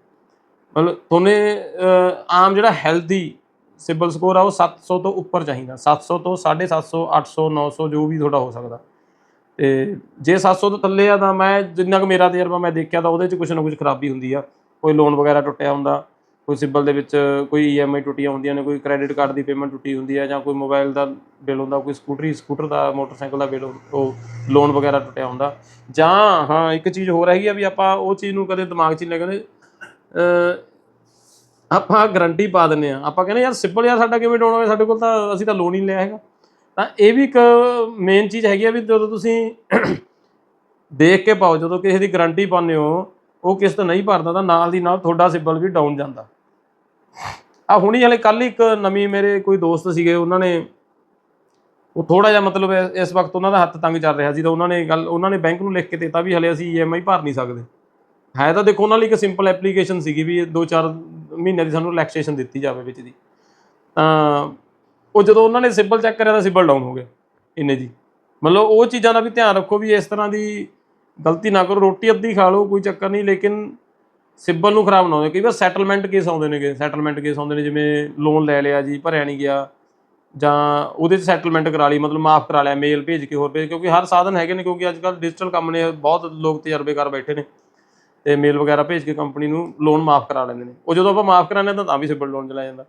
ਮਤਲਬ ਤੁਹਾਨੂੰ ਆਮ ਜਿਹੜਾ ਹੈਲਦੀ ਸਿਬਲ ਸਕੋਰ ਆ ਉਹ 700 ਤੋਂ ਉੱਪਰ ਚਾਹੀਦਾ। 700 ਤੋਂ 750 800 900 ਜੋ ਵੀ ਤੁਹਾਡਾ ਹੋ ਸਕਦਾ। ਤੇ ਜੇ 700 ਤੋਂ ਥੱਲੇ ਆ ਤਾਂ ਮੈਂ ਜਿੰਨਾ ਕੁ ਮੇਰਾ ਤਜਰਬਾ ਮੈਂ ਦੇਖਿਆ ਤਾਂ ਉਹਦੇ 'ਚ ਕੁਝ ਨਾ ਕੁਝ ਖਰਾਬੀ ਹੁੰਦੀ ਆ। ਕੋਈ ਲੋਨ ਵਗੈਰਾ ਟੁੱਟਿਆ ਹੁੰਦਾ, ਕੋਈ ਸਿਬਲ ਦੇ ਵਿੱਚ ਕੋਈ ਈਐਮਆਈ ਟੁੱਟੀਆਂ ਹੁੰਦੀਆਂ ਨੇ, ਕੋਈ ਕ੍ਰੈਡਿਟ ਕਾਰਡ ਦੀ ਪੇਮੈਂਟ ਟੁੱਟੀ ਹੁੰਦੀ ਆ ਜਾਂ ਕੋਈ ਮੋਬਾਈਲ ਦਾ ਬਿੱਲ ਹੁੰਦਾ, ਕੋਈ ਸਕੂਟਰੀ ਸਕੂਟਰ ਦਾ ਮੋਟਰਸਾਈਕਲ ਦਾ ਬਿੱਲ ਉਹ ਲੋਨ ਵਗੈਰਾ ਟੁੱਟਿਆ ਹੁੰਦਾ। ਜਾਂ ਹਾਂ, ਇੱਕ ਚੀਜ਼ ਹੋਰ ਹੈਗੀ ਆ ਵੀ ਆਪਾਂ ਉਹ ਚੀਜ਼ ਨੂੰ ਕਦੇ ਦਿਮਾਗ 'ਚ ਨਹੀਂ ਲੈ ਕੇ ਆਪਾਂ ਗਰੰਟੀ ਪਾ ਦਿੰਨੇ ਆ ਆਪਾਂ ਕਹਿੰਦੇ ਯਾਰ ਸਿਬਲ ਯਾਰ ਸਾਡਾ ਕਿਵੇਂ ਡਾਊਨ ਹੋਵੇ ਸਾਡੇ ਕੋਲ ਤਾਂ ਅਸੀਂ ਤਾਂ ਲੋਨ ਹੀ ਲਿਆ ਹੈਗਾ। ਤਾਂ ਇਹ ਵੀ ਇੱਕ ਮੇਨ ਚੀਜ਼ ਹੈਗੀ ਆ ਵੀ ਜਦੋਂ ਤੁਸੀਂ ਦੇਖ ਕੇ ਪਾਓ, ਜਦੋਂ ਕਿਸੇ ਦੀ ਗਰੰਟੀ ਪਾਉਂਦੇ ਹੋ, ਉਹ ਕਿਸ਼ਤ ਨਹੀਂ ਭਰਦਾ ਤਾਂ ਨਾਲ ਦੀ ਨਾਲ ਤੁਹਾਡਾ ਸਿਬਲ ਵੀ ਡਾਊਨ ਜਾਂਦਾ। ਆ ਹੁਣੀ ਹਲੇ ਕੱਲ ਇੱਕ ਨਵੀਂ ਮੇਰੇ ਕੋਈ ਦੋਸਤ ਸੀਗੇ, ਉਹਨਾਂ ਨੇ ਉਹ ਥੋੜਾ ਜਿਹਾ ਮਤਲਬ ਇਸ- ਇਸ ਵਕਤ ਉਹਨਾਂ ਦਾ ਹੱਥ ਤੰਗ ਚੱਲ ਰਿਹਾ ਸੀ, ਤਾਂ ਉਹਨਾਂ ਨੇ ਗੱਲ ਉਹਨਾਂ ਨੇ ਬੈਂਕ ਨੂੰ ਲਿਖ ਕੇ ਦਿੱਤਾ ਵੀ ਹਲੇ ਅਸੀਂ ਈਐਮਆਈ ਭਰ ਨਹੀਂ ਸਕਦੇ। ਹੈ ਤਾਂ ਦੇਖੋ, ਉਹਨਾਂ ਲਈ ਇੱਕ ਸਿੰਪਲ ਐਪਲੀਕੇਸ਼ਨ ਸੀਗੀ ਵੀ 2-4 ਮਹੀਨੇ ਦੀ ਸਾਨੂੰ ਰਿਲੈਕਸੇਸ਼ਨ ਦਿੱਤੀ ਜਾਵੇ ਵਿੱਚ ਦੀ ਤਾਂ ਉਹ ਜਦੋਂ ਉਹਨਾਂ ਨੇ ਸਿਬਲ ਚੈੱਕ ਕਰਿਆ ਤਾਂ ਸਿਬਲ ਡਾਊਨ ਹੋ ਗਿਆ, ਇੰਨੇ ਜੀ। ਮਤਲਬ ਉਹ ਚੀਜ਼ਾਂ ਦਾ ਵੀ ਧਿਆਨ ਰੱਖੋ ਵੀ ਇਸ ਤਰ੍ਹਾਂ ਦੀ ਗਲਤੀ ਨਾ ਕਰੋ, ਰੋਟੀ ਅੱਧੀ ਖਾ ਲਓ, ਕੋਈ ਚੱਕਰ ਨਹੀਂ, ਲੇਕਿਨ ਸਿਬਲ ਨੂੰ ਖਰਾਬ ਨਾ ਹੋਵੇ। ਕਈ ਵਾਰ ਸੈਟਲਮੈਂਟ ਕੇਸ ਆਉਂਦੇ ਨੇਗੇ ਸੈਟਲਮੈਂਟ ਕੇਸ ਆਉਂਦੇ ਨੇ, ਜਿਵੇਂ ਲੋਨ ਲੈ ਲਿਆ ਜੀ, ਭਰਿਆ ਨਹੀਂ ਗਿਆ, ਜਾਂ ਉਹਦੇ 'ਚ ਸੈਟਲਮੈਂਟ ਕਰਾ ਲਈ, ਮਤਲਬ ਮਾਫ ਕਰਾ ਲਿਆ ਮੇਲ ਭੇਜ ਕੇ ਹੋਰ ਭੇਜ ਕਿਉਂਕਿ ਹਰ ਸਾਧਨ ਹੈਗੇ ਨੇ, ਕਿਉਂਕਿ ਅੱਜ ਕੱਲ੍ਹ ਡਿਜੀਟਲ ਕੰਮ ਨੇ, ਬਹੁਤ ਲੋਕ ਤਜਰਬੇਕਾਰ ਬੈਠੇ ਨੇ। ਤੇ ਮੇਲ ਵਗੈਰਾ ਭੇਜ ਕੇ ਕੰਪਨੀ ਨੂੰ ਲੋਨ ਮਾਫ ਕਰਾ ਲੈਂਦੇ ਨੇ। ਉਹ ਜਦੋਂ ਆਪਾਂ ਮਾਫ ਕਰਾਉਂਦੇ ਹਾਂ ਤਾਂ ਤਾਂ ਵੀ ਸਿਬਲ ਲੋਨ ਚਲਾ ਜਾਂਦਾ।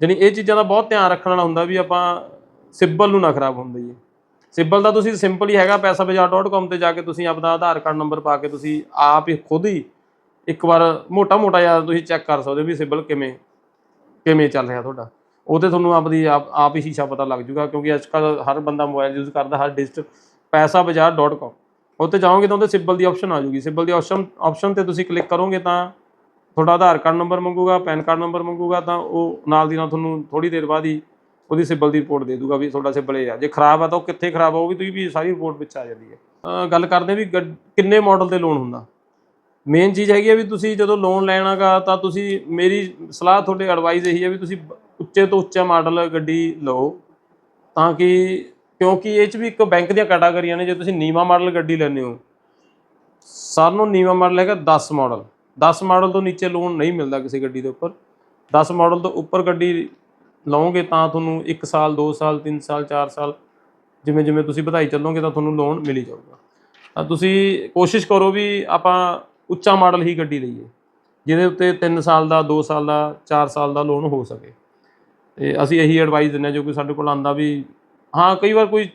ਜਾਣੀ ਇਹ ਚੀਜ਼ਾਂ ਦਾ ਬਹੁਤ ਧਿਆਨ ਰੱਖਣ ਵਾਲਾ ਹੁੰਦਾ ਵੀ ਆਪਾਂ ਸਿਬਲ ਨੂੰ ਨਾ ਖਰਾਬ ਹੁੰਦਾ ਜੀ ਸਿਬਲ ਦਾ ਤੁਸੀਂ ਸਿੰਪਲ ਹੀ ਹੈਗਾ ਪੈਸਾਬਾਜ਼ਾਰ.com ਤੇ ਜਾ ਕੇ ਤੁਸੀਂ ਆਪਣਾ ਆਧਾਰ ਕਾਰਡ ਨੰਬਰ ਪਾ ਕੇ ਤੁਸੀਂ ਆਪ ਹੀ ਖੁਦ ਹੀ ਇੱਕ ਵਾਰ ਮੋਟਾ ਮੋਟਾ ਜਿਹਾ ਤੁਸੀਂ ਚੈੱਕ ਕਰ ਸਕਦੇ ਹੋ ਵੀ ਸਿਬਲ ਕਿਵੇਂ ਕਿਵੇਂ ਚੱਲ ਰਿਹਾ ਤੁਹਾਡਾ। ਉਹ ਉਹਤੇ ਤੁਹਾਨੂੰ ਆਪਦੀ ਆਪ ਆਪ ਹੀ ਸ਼ੀਸ਼ਾ ਪਤਾ ਲੱਗ ਜੂਗਾ ਕਿਉਂਕਿ ਅੱਜ ਕੱਲ ਹਰ ਬੰਦਾ ਮੋਬਾਈਲ ਯੂਜ਼ ਕਰਦਾ, ਹਰ ਡਿਜਿਟਲ ਪੈਸਾਬਾਜ਼ਾਰ.com ਉੱਤੇ ਜਾਓਗੇ ਤਾਂ ਉਹਦੇ ਸਿਬਲ ਦੀ ਆਪਸ਼ਨ ਆ ਜੂਗੀ ਸਿਬਲ ਦੀ ਆਪਸ਼ਨ ਆਪਸ਼ਨ ਤੇ ਤੁਸੀਂ ਕਲਿੱਕ ਕਰੋਗੇ ਤਾਂ ਤੁਹਾਡਾ ਆਧਾਰ ਕਾਰਡ ਨੰਬਰ ਮੰਗੂਗਾ ਪੈਨ ਕਾਰਡ ਨੰਬਰ ਮੰਗੂਗਾ ਤਾਂ ਉਹ ਨਾਲ ਦੀ ਨਾਲ ਤੁਹਾਨੂੰ ਥੋੜੀ ਦੇਰ ਬਾਅਦ ਹੀ ਉਹਦੀ ਸਿਬਲ ਦੀ ਰਿਪੋਰਟ ਦੇ ਦੂਗਾ ਵੀ ਤੁਹਾਡਾ ਸਿਬਲ ਇਹ ਆ। ਜੇ ਖਰਾਬ ਆ ਤਾਂ ਉਹ ਕਿੱਥੇ ਖਰਾਬ ਆ ਉਹ ਵੀ ਤੁਸੀਂ ਵੀ ਸਾਰੀ ਰਿਪੋਰਟ ਵਿੱਚ ਆ ਜਾਂਦੀ ਹੈ। ਗੱਲ ਕਰਦੇ ਵੀ ਗੱਡ- ਕਿੰਨੇ ਮਾਡਲ ਤੇ ਲੋਨ ਹੁੰਦਾ। ਮੇਨ ਚੀਜ਼ ਹੈਗੀ ਹੈ ਵੀ ਤੁਸੀਂ ਜਦੋਂ ਲੋਨ ਲੈਣਾਗਾ ਤਾਂ ਤੁਸੀਂ ਮੇਰੀ ਸਲਾਹ ਤੁਹਾਡੇ ਐਡਵਾਈਸ ਇਹੀ ਹੈ ਵੀ ਤੁਸੀਂ ਉੱਚੇ ਤੋਂ ਉੱਚਾ ਮਾਡਲ ਗੱਡੀ ਲਓ। ਤਾਂ ਕਿ ਕਿਉਂਕਿ ਇਹ ਚ ਵੀ ਇੱਕ ਬੈਂਕ ਦੀਆਂ ਕੈਟਾਗਰੀਆਂ ਨੇ, ਜੇ ਤੁਸੀਂ ਨੀਵਾ ਮਾਡਲ ਗੱਡੀ ਲੈਂਦੇ ਹੋ। ਸਾਨੂੰ ਨੀਵਾ ਮਾਡਲ ਹੈਗਾ 10 ਮਾਡਲ। 10 ਮਾਡਲ ਤੋਂ ਨੀਚੇ ਲੋਨ ਨਹੀਂ ਮਿਲਦਾ ਕਿਸੇ ਗੱਡੀ ਦੇ ਉੱਪਰ। 10 ਮਾਡਲ ਤੋਂ ਉੱਪਰ ਗੱਡੀ ਲਓਗੇ ਤਾਂ ਤੁਹਾਨੂੰ 1 ਸਾਲ 2 ਸਾਲ 3 ਸਾਲ 4 ਸਾਲ, ਜਿਵੇਂ ਜਿਵੇਂ ਤੁਸੀਂ ਵਧਾਈ ਚੱਲੋਗੇ ਤਾਂ ਤੁਹਾਨੂੰ ਲੋਨ ਮਿਲ ਹੀ ਜਾਊਗਾ। ਤਾਂ ਤੁਸੀਂ ਕੋਸ਼ਿਸ਼ ਕਰੋ ਵੀ ਆਪਾਂ ਉੱਚਾ ਮਾਡਲ ਹੀ ਗੱਡੀ ਲਈਏ, ਜਿਹਦੇ ਉੱਤੇ 3 ਸਾਲ ਦਾ 2 ਸਾਲ ਦਾ 4 ਸਾਲ ਦਾ ਲੋਨ ਹੋ ਸਕੇ। ਤੇ ਅਸੀਂ ਇਹੀ ਐਡਵਾਈਸ ਦਿੰਦੇ ਹਾਂ, ਜੋ ਕੋਈ ਸਾਡੇ ਕੋਲ ਆਂਦਾ ਵੀ ਹਾਂ, ਕਈ ਵਾਰ ਕੋਈ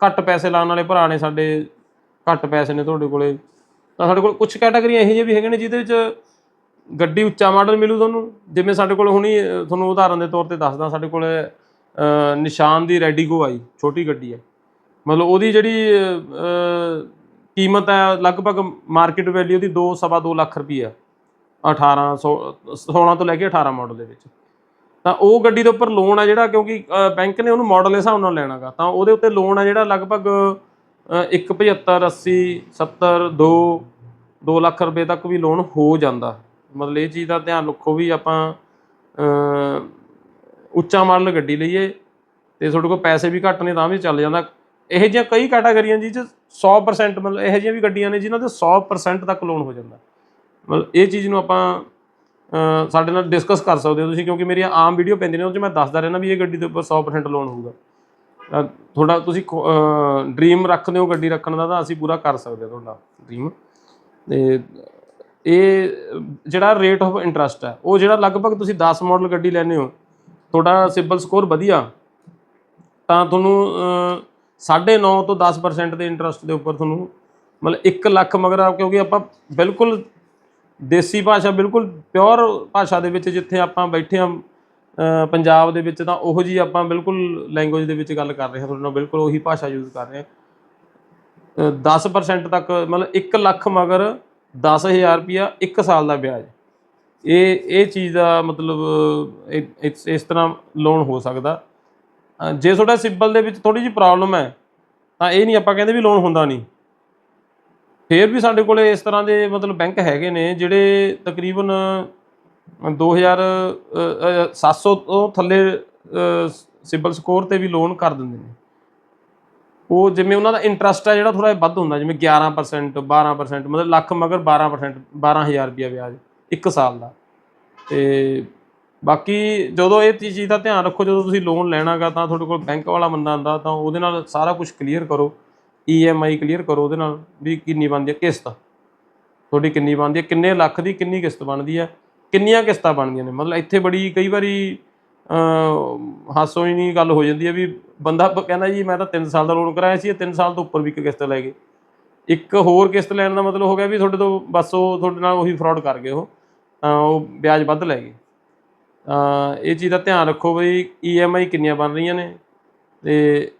ਘੱਟ ਪੈਸੇ ਲਾਉਣ ਵਾਲੇ ਭਰਾ ਨੇ ਸਾਡੇ, ਘੱਟ ਪੈਸੇ ਨੇ ਤੁਹਾਡੇ ਕੋਲੇ। ਤਾਂ ਸਾਡੇ ਕੋਲ ਕੁਝ ਕੈਟਾਗਰੀਆਂ ਇਹੋ ਜਿਹੀਆਂ ਵੀ ਹੈਗੇ ਨੇ ਜਿਹਦੇ ਵਿੱਚ ਗੱਡੀ ਉੱਚਾ ਮਾਡਲ ਮਿਲੂ ਤੁਹਾਨੂੰ। ਜਿਵੇਂ ਸਾਡੇ ਕੋਲ ਹੁਣੀ ਤੁਹਾਨੂੰ ਉਦਾਹਰਨ ਦੇ ਤੌਰ ਤੇ ਦੱਸਦਾ, ਸਾਡੇ ਕੋਲ ਨਿਸ਼ਾਨ ਦੀ ਰੈਡੀਗੋ ਆਈ, ਛੋਟੀ ਗੱਡੀ ਹੈ ਮਤਲਬ ਉਹਦੀ ਜਿਹੜੀ ਕੀਮਤ ਹੈ ਲਗਭਗ ਮਾਰਕੀਟ ਵੈਲਿਊ ਦੀ 2 ਸਵਾ 2 ਲੱਖ ਰੁਪਈਆ। 18 16 ਤੋਂ ਲੈ ਕੇ 18 ਮਾਡਲ ਦੇ ਵਿੱਚ। ਤਾਂ ਉਹ ਗੱਡੀ ਦੇ ਉੱਪਰ ਲੋਨ ਆ ਜਿਹੜਾ ਕਿਉਂਕਿ ਬੈਂਕ ਨੇ ਉਹਨੂੰ ਮਾਡਲ ਦੇ ਹਿਸਾਬ ਨਾਲ ਲੈਣਾਗਾ ਤਾਂ ਉਹਦੇ ਉੱਤੇ ਲੋਨ ਆ ਜਿਹੜਾ ਲਗਭਗ 175 80 70 2 2 ਲੱਖ ਰੁਪਏ ਤੱਕ ਵੀ ਲੋਨ ਹੋ ਜਾਂਦਾ। ਮਤਲਬ ਇਹ ਚੀਜ਼ ਦਾ ਧਿਆਨ ਰੱਖੋ ਵੀ ਆਪਾਂ ਉੱਚਾ ਮਾਡਲ ਗੱਡੀ ਲਈਏ ਤੇ ਤੁਹਾਡੇ ਕੋਲ ਪੈਸੇ ਵੀ ਘੱਟ ਨੇ ਤਾਂ ਵੀ ਚੱਲ ਜਾਂਦਾ। ਇਹੋ ਜਿਹੀਆਂ ਕਈ ਕੈਟਾਗਰੀਆਂ ਜੀ ਚ 100% ਮਤਲਬ ਇਹੋ ਜਿਹੀਆਂ ਵੀ ਗੱਡੀਆਂ ਨੇ ਜਿਨ੍ਹਾਂ ਤੇ 100% ਤੱਕ ਲੋਨ ਹੋ ਜਾਂਦਾ। ਮਤਲਬ ਇਹ ਚੀਜ਼ ਨੂੰ ਆਪਾਂ ਸਾਡੇ ਨਾਲ ਡਿਸਕਸ ਕਰ ਸਕਦੇ ਹੋ ਤੁਸੀਂ ਕਿਉਂਕਿ ਮੇਰੀਆਂ ਆਮ ਵੀਡੀਓ ਪੈਂਦੀਆਂ ਨੇ ਉਹ 'ਚ ਮੈਂ ਦੱਸਦਾ ਰਹਿਣਾ ਵੀ ਇਹ ਗੱਡੀ ਦੇ ਉੱਪਰ 100% ਲੋਨ ਹੋਊਗਾ। ਤਾਂ ਤੁਹਾਡਾ ਤੁਸੀਂ ਡ੍ਰੀਮ ਰੱਖਦੇ ਹੋ ਗੱਡੀ ਰੱਖਣ ਦਾ ਤਾਂ ਅਸੀਂ ਪੂਰਾ ਕਰ ਸਕਦੇ ਹਾਂ ਤੁਹਾਡਾ ਡ੍ਰੀਮ ਤੇ ਇਹ ਜਿਹੜਾ ਰੇਟ ਆਫ ਇੰਟਰਸਟ ਹੈ ਉਹ ਜਿਹੜਾ ਲਗਭਗ ਤੁਸੀਂ 10 ਮਾਡਲ ਗੱਡੀ ਲੈਂਦੇ ਹੋ ਤੁਹਾਡਾ ਸਿਬਲ ਸਕੋਰ ਵਧੀਆ ਤਾਂ ਤੁਹਾਨੂੰ ਅਹ, 9.5 ਤੋਂ 10% ਦੇ ਇੰਟਰਸਟ ਦੇ ਉੱਪਰ ਤੁਹਾਨੂੰ ਮਤਲਬ 1 ਲੱਖ ਮਗਰ ਕਿਉਂਕਿ ਆਪਾਂ ਬਿਲਕੁਲ ਦੇਸੀ ਭਾਸ਼ਾ ਬਿਲਕੁਲ ਪਿਓਰ ਭਾਸ਼ਾ ਦੇ ਵਿੱਚ ਜਿੱਥੇ ਆਪਾਂ ਬੈਠੇ ਹਾਂ ਪੰਜਾਬ ਦੇ ਵਿੱਚ ਤਾਂ ਉਹੋ ਜੀ ਆਪਾਂ ਬਿਲਕੁਲ ਲੈਂਗੁਏਜ ਦੇ ਵਿੱਚ ਗੱਲ ਕਰ ਰਹੇ ਹਾਂ ਤੁਹਾਡੇ ਨਾਲ ਬਿਲਕੁਲ ਉਹੀ ਭਾਸ਼ਾ ਯੂਜ਼ ਕਰ ਰਹੇ ਹਾਂ। ਅਹ, 10% ਤੱਕ ਮਤਲਬ 1 ਲੱਖ ਮਗਰ 10000 ਰੁਪਿਆ 1 ਸਾਲ ਦਾ ਵਿਆਜ। ਇਹ ਇਹ ਚੀਜ਼ ਦਾ ਮਤਲਬ ਇਸ ਇਸ ਤਰ੍ਹਾਂ ਲੋਨ ਹੋ ਸਕਦਾ। ਜੇ ਤੁਹਾਡਾ ਸਿੰਬਲ ਦੇ ਵਿੱਚ ਥੋੜੀ ਜਿਹੀ ਪ੍ਰੋਬਲਮ ਹੈ ਤਾਂ ਇਹ ਨਹੀਂ ਆਪਾਂ ਕਹਿੰਦੇ ਵੀ ਲੋਨ ਹੁੰਦਾ ਨਹੀਂ। ਫੇਰ ਵੀ ਸਾਡੇ ਕੋਲੇ ਇਸ ਤਰ੍ਹਾਂ ਦੇ ਮਤਲਬ ਬੈਂਕ ਹੈਗੇ ਨੇ ਜਿਹੜੇ ਤਕਰੀਬਨ 2000 ਅਹ, ਅਹ, 700 ਤੋਂ ਥੱਲੇ ਸਿਬਲ ਸਕੋਰ ਤੇ ਵੀ ਲੋਨ ਕਰ ਦਿੰਦੇ ਨੇ। ਉਹ ਜਿਵੇਂ ਉਹਨਾਂ ਦਾ ਇੰਟਰਸਟ ਹੈ ਜਿਹੜਾ ਥੋੜਾ ਜਿਹਾ ਵੱਧ ਹੁੰਦਾ ਜਿਵੇਂ 11% 12% ਮਤਲਬ ਲੱਖ ਮਗਰ 12% 12000 ਰੁਪਇਆ ਵਿਆਜ ਇੱਕ ਸਾਲ ਦਾ। ਤੇ ਬਾਕੀ ਜਦੋਂ ਇਹ ਚੀਜ਼ ਚੀਜ਼ ਦਾ ਧਿਆਨ ਰੱਖੋ ਜਦੋਂ ਤੁਸੀਂ ਲੋਨ ਲੈਣਾਗਾ ਤਾਂ ਤੁਹਾਡੇ ਕੋਲ ਬੈਂਕ ਵਾਲਾ ਬੰਦਾ ਆਂਦਾ ਤਾਂ ਉਹਦੇ ਨਾਲ ਸਾਰਾ ਕੁਝ ਕਲੀਅਰ ਕਰੋ। ਈਐਮਆਈ ਕਲੀਅਰ ਕਰੋ ਉਹਦੇ ਨਾਲ ਵੀ ਕਿੰਨੀ ਬਣਦੀ ਹੈ ਕਿਸ਼ਤ। ਤੁਹਾਡੀ ਕਿੰਨੀ ਬਣਦੀ ਹੈ, ਕਿੰਨੇ ਲੱਖ ਦੀ ਕਿੰਨੀ ਕਿਸ਼ਤ ਬਣਦੀ ਹੈ, ਕਿੰਨੀਆਂ ਕਿਸ਼ਤਾਂ ਬਣਦੀਆਂ ਨੇ। ਮਤਲਬ ਇੱਥੇ ਬੜੀ ਕਈ ਵਾਰੀ ਹਾਸੋ ਹੀ ਨਹੀਂ ਗੱਲ ਹੋ ਜਾਂਦੀ ਹੈ ਵੀ ਬੰਦਾ ਕਹਿੰਦਾ ਜੀ ਮੈਂ ਤਾਂ 3 ਸਾਲ ਦਾ ਲੋਨ ਕਰਾਇਆ ਸੀ, ਇਹ 3 ਸਾਲ ਤੋਂ ਉੱਪਰ ਵੀ ਇੱਕ ਕਿਸ਼ਤ ਲੈ ਗਏ। ਇੱਕ ਹੋਰ ਕਿਸ਼ਤ ਲੈਣ ਦਾ ਮਤਲਬ ਹੋ ਗਿਆ ਵੀ ਤੁਹਾਡੇ ਤੋਂ ਬਸ ਉਹ ਤੁਹਾਡੇ ਨਾਲ ਉਹੀ ਫਰਾਡ ਕਰ ਗਏ ਉਹ, ਤਾਂ ਉਹ ਵਿਆਜ ਵੱਧ ਲੈ ਗਏ। ਇਹ ਚੀਜ਼ ਦਾ ਧਿਆਨ ਰੱਖੋ ਬਈ ਈਐਮਆਈ ਕਿੰਨੀਆਂ ਬਣ ਰਹੀਆਂ ਨੇ, ਤੇ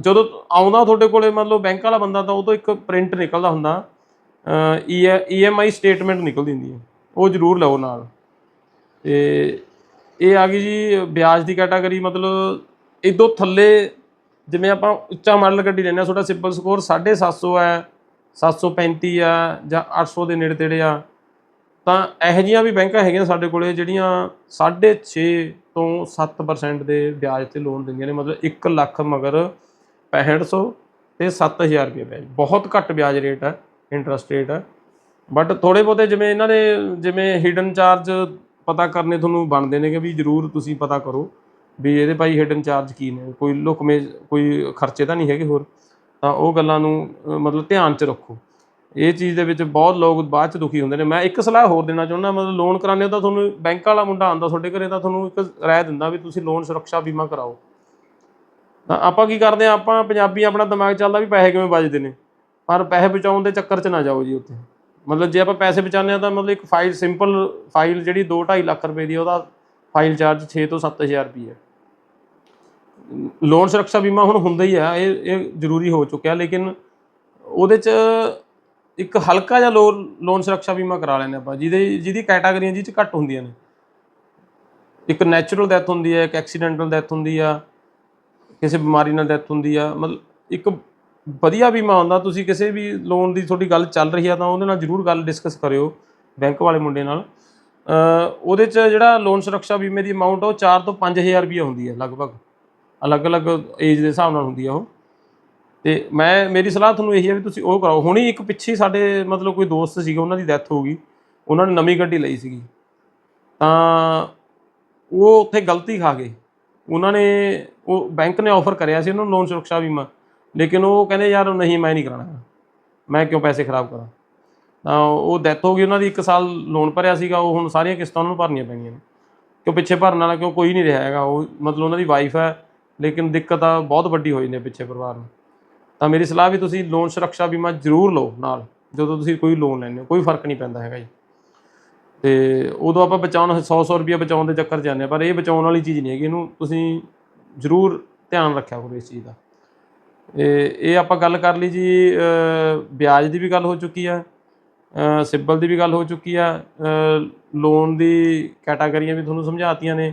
ਜਦੋਂ ਆਉਂਦਾ ਤੁਹਾਡੇ ਕੋਲੇ ਮਤਲਬ ਬੈਂਕ ਵਾਲਾ ਬੰਦਾ, ਤਾਂ ਉਹ ਤੋਂ ਇੱਕ ਪ੍ਰਿੰਟ ਨਿਕਲਦਾ ਹੁੰਦਾ। ਈਐਮਆਈ ਸਟੇਟਮੈਂਟ ਨਿਕਲਦੀ ਹੁੰਦੀ ਹੈ। ਉਹ ਜ਼ਰੂਰ ਲਓ ਨਾਲ। ਤੇ ਇਹ ਆ ਗਈ ਜੀ, ਵਿਆਜ ਦੀ ਕੈਟਾਗਰੀ ਮਤਲਬ ਇਦੋਂ ਥੱਲੇ, ਜਿਵੇਂ ਆਪਾਂ ਉੱਚਾ ਮਾਡਲ ਗੱਡੀ ਲੈਂਦੇ ਆ ਤੁਹਾਡਾ ਸਿੰਪਲ ਸਕੋਰ 750 ਹੈ 735 ਆ ਜਾਂ 800 ਦੇ ਨੇੜੇ ਤੇੜੇ ਆ। ਤਾਂ ਇਹੋ ਜਿਹੀਆਂ ਵੀ ਬੈਂਕਾਂ ਹੈਗੀਆਂ ਸਾਡੇ ਕੋਲੇ ਜਿਹੜੀਆਂ 6.5 ਤੋਂ 7% ਦੇ ਵਿਆਜ ਤੇ ਲੋਨ ਦਿੰਦੀਆਂ ਨੇ, ਮਤਲਬ 1 ਲੱਖ ਮਗਰ 6500 ਤੇ 7000 ਰੁਪਏ ਵਿਆਜ। ਬਹੁਤ ਘੱਟ ਵਿਆਜ ਰੇਟ ਹੈ ਇੰਟਰਸਟ ਰੇਟ ਹੈ। ਬਟ ਥੋੜੇ ਬਹੁਤੇ ਜਿਵੇਂ ਇਹਨਾਂ ਦੇ, ਜਿਵੇਂ ਹਿਡਨ ਚਾਰਜ ਪਤਾ ਕਰਨੇ ਤੁਹਾਨੂੰ ਬਣਦੇ ਨੇ ਕਿ ਵੀ ਜਰੂਰ ਤੁਸੀਂ ਪਤਾ ਕਰੋ ਵੀ ਇਹਦੇ ਭਾਈ ਹਿਡਨ ਚਾਰਜ ਕੀ ਨੇ। ਕੋਈ ਲੁਕਵੇਂ ਕੋਈ ਖਰਚੇ ਤਾਂ ਨਹੀਂ ਹੈਗੇ ਹੋਰ। ਤਾਂ ਉਹ ਗੱਲਾਂ ਨੂੰ ਮਤਲਬ ਧਿਆਨ 'ਚ ਰੱਖੋ। ਇਹ ਚੀਜ਼ ਦੇ ਵਿੱਚ ਬਹੁਤ ਲੋਕ ਬਾਅਦ 'ਚ ਦੁਖੀ ਹੁੰਦੇ ਨੇ। ਮੈਂ ਇੱਕ ਸਲਾਹ ਹੋਰ ਦੇਣਾ ਚਾਹੁੰਦਾ, ਮਤਲਬ ਲੋਨ ਕਰਾਉਂਦੇ ਹੋ ਤਾਂ ਤੁਹਾਨੂੰ ਬੈਂਕ ਵਾਲਾ ਮੁੰਡਾ ਆਉਂਦਾ ਤੁਹਾਡੇ ਘਰੇ ਤਾਂ ਤੁਹਾਨੂੰ ਇੱਕ ਰਾਏ ਦਿੰਦਾ ਵੀ ਤੁਸੀਂ ਲੋਨ ਸੁਰੱਖਿਆ ਬੀਮਾ ਕਰਾਓ। ਤਾਂ ਆਪਾਂ ਕੀ ਕਰਦੇ ਆ ਆਪਾਂ ਪੰਜਾਬੀ ਆਪਣਾ ਦਿਮਾਗ ਚੱਲਦਾ ਵੀ ਪੈਸੇ ਕਿਵੇਂ ਬਚਦੇ ਨੇ। ਪਰ ਪੈਸੇ ਬਚਾਉਣ ਦੇ ਚੱਕਰ 'ਚ ਨਾ ਜਾਓ ਜੀ ਉੱਥੇ। ਮਤਲਬ ਜੇ ਆਪਾਂ ਪੈਸੇ ਬਚਾਉਂਦੇ ਆ ਤਾਂ ਮਤਲਬ ਇੱਕ ਫਾਈਲ ਸਿੰਪਲ ਫਾਈਲ ਜਿਹੜੀ 2.5 ਲੱਖ ਰੁਪਏ ਦੀ ਉਹਦਾ ਫਾਈਲ ਚਾਰਜ 6 ਤੋਂ 7000 ਰੁਪਏ ਹੈ। ਲੋਨ ਸੁਰੱਖਿਆ ਬੀਮਾ ਹੁਣ ਹੁੰਦਾ ਹੀ ਆ, ਇਹ ਇਹ ਜ਼ਰੂਰੀ ਹੋ ਚੁੱਕਿਆ, ਲੇਕਿਨ ਉਹਦੇ 'ਚ ਇੱਕ ਹਲਕਾ ਜਿਹਾ ਲੋਨ ਲੋਨ ਸੁਰੱਖਿਆ ਬੀਮਾ ਕਰਾ ਲੈਂਦੇ ਆਪਾਂ, ਜਿਹਦੇ, ਜਿਹਦੀ ਕੈਟਾਗਰੀਆਂ ਜਿਹਦੇ 'ਚ ਘੱਟ ਹੁੰਦੀਆਂ ਨੇ। ਇੱਕ ਨੈਚੁਰਲ ਡੈਥ ਹੁੰਦੀ ਹੈ, ਇੱਕ ਐਕਸੀਡੈਂਟਲ ਡੈਥ ਹੁੰਦੀ ਆ, ਕਿਸੇ ਬਿਮਾਰੀ ਨਾਲ ਡੈਥ ਹੁੰਦੀ ਆ, ਮਤਲਬ ਇੱਕ ਵਧੀਆ ਬੀਮਾ ਹੁੰਦਾ, ਤੁਸੀਂ ਕਿਸੇ ਵੀ ਲੋਨ ਦੀ ਤੁਹਾਡੀ ਗੱਲ ਚੱਲ ਰਹੀ ਆ ਤਾਂ ਉਹਦੇ ਨਾਲ ਜ਼ਰੂਰ ਗੱਲ ਡਿਸਕਸ ਕਰਿਓ, ਬੈਂਕ ਵਾਲੇ ਮੁੰਡੇ ਨਾਲ। ਉਹਦੇ 'ਚ ਜਿਹੜਾ ਲੋਨ ਸੁਰੱਖਿਆ ਬੀਮੇ ਦੀ ਅਮਾਉਂਟ ਉਹ 4 ਤੋਂ 5000 ਰੁਪਏ ਹੁੰਦੀ ਹੈ ਲਗਭਗ। ਅਲੱਗ-ਅਲੱਗ ਏਜ ਦੇ ਹਿਸਾਬ ਨਾਲ ਹੁੰਦੀ ਆ ਉਹ। ਤੇ ਮੈਂ, ਮੇਰੀ ਸਲਾਹ ਤੁਹਾਨੂੰ ਇਹੀ ਹੈ ਵੀ ਤੁਸੀਂ ਉਹ ਕਰਾਓ। ਹੁਣੀ ਇੱਕ ਪਿੱਛੇ ਸਾਡੇ ਮਤਲਬ ਕੋਈ ਦੋਸਤ ਸੀਗਾ, ਉਹਨਾਂ ਦੀ ਡੈਥ ਹੋ ਗਈ। ਉਹਨਾਂ ਨੇ ਨਵੀਂ ਗੱਡੀ ਲਈ ਸੀਗੀ। ਤਾਂ ਉਹ ਉੱਥੇ ਗਲਤੀ ਖਾ ਗਏ। ਉਹਨਾਂ ਨੇ, ਉਹ ਬੈਂਕ ਨੇ ਆਫਰ ਕਰਿਆ ਸੀ ਉਹਨਾਂ ਨੂੰ ਲੋਨ ਸੁਰੱਖਿਆ ਬੀਮਾ। ਲੇਕਿਨ ਉਹ ਕਹਿੰਦੇ, ਯਾਰ ਨਹੀਂ, ਮੈਂ ਨਹੀਂ ਕਰਾਉਣਾ। ਮੈਂ ਕਿਉਂ ਪੈਸੇ ਖਰਾਬ ਕਰਾਂ? ਤਾਂ ਉਹ ਡੈਥ ਹੋ ਗਈ। ਉਹਨਾਂ ਦੀ 1 ਸਾਲ ਲੋਨ ਭਰਿਆ ਸੀਗਾ। ਉਹ ਹੁਣ ਸਾਰੀਆਂ ਕਿਸ਼ਤਾਂ ਉਹਨਾਂ ਨੂੰ ਭਰਨੀਆਂ ਪੈਣੀਆਂ ਨੇ। ਕਿਉਂ ਪਿੱਛੇ ਭਰਨ ਵਾਲਾ ਕਿਉਂ ਕੋਈ ਨਹੀਂ ਰਿਹਾ ਹੈਗਾ। ਉਹ ਮਤਲਬ ਉਹਨਾਂ ਦੀ ਵਾਈਫ ਹੈ। ਲੇਕਿਨ ਦਿੱਕਤ ਆ ਬਹੁਤ ਵੱਡੀ ਹੋਈ ਨੇ ਪਿੱਛੇ ਪਰਿਵਾਰ ਨੂੰ। ਤਾਂ ਮੇਰੀ ਸਲਾਹ ਵੀ ਤੁਸੀਂ ਲੋਨ ਸੁਰੱਖਿਆ ਬੀਮਾ ਜ਼ਰੂਰ ਲਓ ਨਾਲ। ਜਦੋਂ ਤੁਸੀਂ ਕੋਈ ਲੋਨ ਲੈਂਦੇ ਹੋ ਕੋਈ ਫ਼ਰਕ ਨਹੀਂ ਪੈਂਦਾ ਹੈਗਾ ਜੀ। ਤੇ ਉਦੋਂ ਆਪਾਂ ਬਚਾਉਣ 100 100 ਰੁਪਏ ਬਚਾਉਣ ਦੇ ਚੱਕਰ 'ਚ ਜਾਂਦੇ ਹਾਂ ਪਰ ਇਹ ਬਚਾਉਣ ਵਾਲੀ ਚੀਜ਼ ਨਹੀਂ ਹੈਗੀ ਇਹਨੂੰ ਤੁਸੀਂ ਜ਼ਰੂਰ ਧਿਆਨ ਰੱਖਿਆ ਕਰੋ ਇਸ ਚੀਜ਼ ਦਾ। ਇਹ ਇਹ ਆਪਾਂ ਗੱਲ ਕਰ ਲਈ ਜੀ ਵਿਆਜ ਦੀ ਵੀ ਗੱਲ ਹੋ ਚੁੱਕੀ ਆ ਅ, ਸਿਬਲ ਦੀ ਵੀ ਗੱਲ ਹੋ ਚੁੱਕੀ ਆ ਲੋਨ ਦੀ ਕੈਟਾਗਰੀਆਂ ਵੀ ਤੁਹਾਨੂੰ ਸਮਝਾਤੀਆਂ ਨੇ।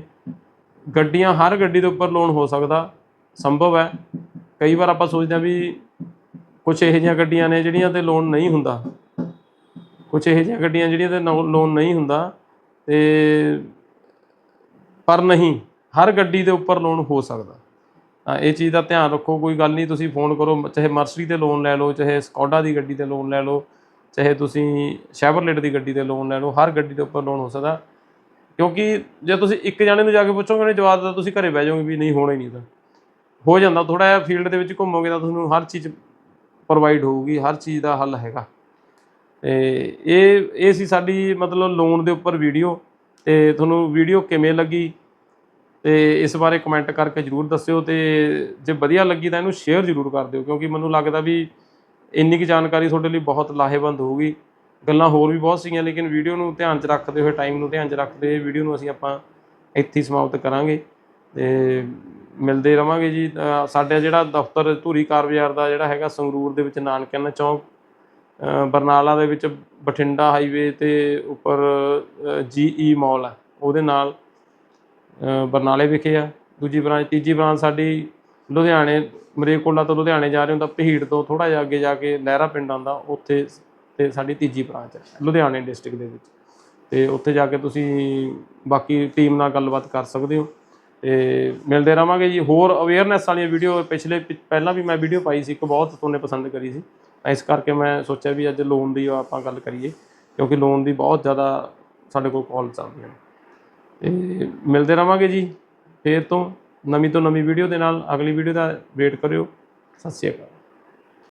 ਗੱਡੀਆਂ ਹਰ ਗੱਡੀ ਦੇ ਉੱਪਰ ਲੋਨ ਹੋ ਸਕਦਾ ਸੰਭਵ ਹੈ। ਕਈ ਵਾਰ ਆਪਾਂ ਸੋਚਦੇ ਹਾਂ ਵੀ ਕੁਝ ਇਹੋ ਜਿਹੀਆਂ ਗੱਡੀਆਂ ਨੇ ਜਿਹੜੀਆਂ ਤੇ ਲੋਨ ਨਹੀਂ ਹੁੰਦਾ। ਕੁਝ ਇਹੋ ਜਿਹੀਆਂ ਗੱਡੀਆਂ ਜਿਹੜੀਆਂ ਤੇ ਲੋਨ ਨਹੀਂ ਹੁੰਦਾ ਤੇ ਪਰ ਨਹੀਂ, ਹਰ ਗੱਡੀ ਦੇ ਉੱਪਰ ਲੋਨ ਹੋ ਸਕਦਾ। ਤਾਂ ਇਹ ਚੀਜ਼ ਦਾ ਧਿਆਨ ਰੱਖੋ, ਕੋਈ ਗੱਲ ਨਹੀਂ, ਤੁਸੀਂ ਫੋਨ ਕਰੋ ਚਾਹੇ ਮਰਸਰੀ ਤੇ ਲੋਨ ਲੈ ਲਓ, ਚਾਹੇ ਸਕੌਡਾ ਦੀ ਗੱਡੀ ਤੇ ਲੋਨ ਲੈ ਲਓ, ਚਾਹੇ ਤੁਸੀਂ ਸ਼ੈਵਰਲੇਟ ਦੀ ਗੱਡੀ ਤੇ ਲੋਨ ਲੈ ਲਓ, ਹਰ ਗੱਡੀ ਦੇ ਉੱਪਰ ਲੋਨ ਹੋ ਸਕਦਾ। ਕਿਉਂਕਿ ਜੇ ਤੁਸੀਂ ਇੱਕ ਜਾਣੇ ਨੂੰ ਜਾ ਕੇ ਪੁੱਛੋਗੇ ਨੇ ਜਵਾਬ ਤਾਂ ਤੁਸੀਂ ਘਰੇ ਬਹਿ ਜਾਓਗੇ ਵੀ ਨਹੀਂ, ਹੋਣਾ ਹੀ ਨਹੀਂ ਤਾਂ। ਹੋ ਜਾਂਦਾ ਥੋੜਾ ਜਿਹਾ ਫੀਲਡ ਦੇ ਵਿੱਚ ਘੁੰਮੋਗੇ ਤਾਂ ਤੁਹਾਨੂੰ ਹਰ ਚੀਜ਼ ਪ੍ਰੋਵਾਈਡ ਹੋਊਗੀ, ਹਰ ਚੀਜ਼ ਦਾ ਹੱਲ ਹੈਗਾ। ਤੇ ਇਹ ਇਹ ਸੀ ਸਾਡੀ ਮਤਲਬ ਲੋਨ ਦੇ ਉੱਪਰ ਵੀਡੀਓ ਤੇ ਤੁਹਾਨੂੰ ਵੀਡੀਓ ਕਿਵੇਂ ਲੱਗੀ ਤੇ ਇਸ ਬਾਰੇ ਕਮੈਂਟ ਕਰਕੇ ਜਰੂਰ ਦੱਸਿਓ ਤੇ ਜੇ ਵਧੀਆ ਲੱਗੀ ਤਾਂ ਇਹਨੂੰ ਸ਼ੇਅਰ ਜਰੂਰ ਕਰ ਦਿਓ, ਕਿਉਂਕਿ ਮੈਨੂੰ ਲੱਗਦਾ ਵੀ ਇੰਨੀ ਕੁ ਜਾਣਕਾਰੀ ਤੁਹਾਡੇ ਲਈ ਬਹੁਤ ਲਾਹੇਵੰਦ ਹੋਊਗੀ। ਗੱਲਾਂ ਹੋਰ ਵੀ ਬਹੁਤ ਸੀਗੀਆਂ, ਲੇਕਿਨ ਵੀਡੀਓ ਨੂੰ ਧਿਆਨ 'ਚ ਰੱਖਦੇ ਹੋਏ ਟਾਈਮ ਨੂੰ ਧਿਆਨ 'ਚ ਰੱਖਦੇ ਹੋਏ ਵੀਡੀਓ ਨੂੰ ਅਸੀਂ ਆਪਾਂ ਇੱਥੇ ਹੀ ਸਮਾਪਤ ਕਰਾਂਗੇ। ਤੇ ਮਿਲਦੇ ਰਵਾਂਗੇ ਜੀ। ਅਹ ਸਾਡਾ ਜਿਹੜਾ ਦਫ਼ਤਰ ਧੂਰੀ ਕਾਰ ਬਾਜ਼ਾਰ ਦਾ ਜਿਹੜਾ ਹੈਗਾ ਸੰਗਰੂਰ ਦੇ ਵਿੱਚ ਨਾਨਕਿਆਣਾ ਚੌਂਕ ਬਰਨਾਲਾ ਦੇ ਵਿੱਚ ਬਠਿੰਡਾ ਹਾਈਵੇ ਤੇ ਉੱਪਰ ਜੀਈ ਮਾਲ ਹੈ ਉਹਦੇ ਨਾਲ ਬਰਨਾਲੇ ਵਿਖੇ ਆ। ਦੂਜੀ ਬ੍ਰਾਂਚ, ਤੀਜੀ ਬ੍ਰਾਂਚ ਸਾਡੀ ਲੁਧਿਆਣੇ ਮਰੇਕੋਲਾ ਤੋਂ ਲੁਧਿਆਣੇ ਜਾ ਰਹੇ ਹੁੰਦਾ ਪਹੀੜ ਤੋਂ ਥੋੜਾ ਜਿਹਾ ਅੱਗੇ ਜਾ ਕੇ ਲਹਿਰਾ ਪਿੰਡ ਆਉਂਦਾ ਉੱਥੇ ਤੇ ਸਾਡੀ ਤੀਜੀ ਬ੍ਰਾਂਚ ਹੈ ਲੁਧਿਆਣੇ ਡਿਸਟ੍ਰਿਕਟ ਦੇ ਵਿੱਚ। ਤੇ ਉੱਥੇ ਜਾ ਕੇ ਤੁਸੀਂ ਬਾਕੀ ਟੀਮ ਨਾਲ ਗੱਲਬਾਤ ਕਰ ਸਕਦੇ ਹੋ। ਤੇ ਮਿਲਦੇ ਰਵਾਂਗੇ ਜੀ। ਹੋਰ ਅਵੇਅਰਨੈਸ ਵਾਲੀਆਂ ਵੀਡੀਓ ਪਿਛਲੇ ਪਿ- ਪਹਿਲਾਂ ਵੀ ਮੈਂ ਵੀਡੀਓ ਪਾਈ ਸੀ। ਇੱਕ ਬਹੁਤ ਤੁਹਾਨੇ ਪਸੰਦ ਕਰੀ ਸੀ। ਇਸ ਕਰਕੇ ਮੈਂ ਸੋਚਿਆ ਵੀ ਅੱਜ ਲੋਨ ਦੀ ਆਪਾਂ ਗੱਲ ਕਰੀਏ। ਕਿਉਂਕਿ ਲੋਨ ਦੀ ਬਹੁਤ ਜ਼ਿਆਦਾ ਸਾਡੇ ਕੋਲ ਕਾਲ ਚੱਲਦੀਆਂ ਨੇ। ਤੇ ਮਿਲਦੇ ਰਵਾਂਗੇ ਜੀ। ਫੇਰ ਤੋਂ ਨਵੀਂ ਤੋਂ ਨਵੀਂ ਵੀਡੀਓ ਦੇ ਨਾਲ ਅਗਲੀ ਵੀਡੀਓ ਦਾ ਵੇਟ ਕਰਿਓ। ਸਤਿ ਸ਼੍ਰੀ ਅਕਾਲ।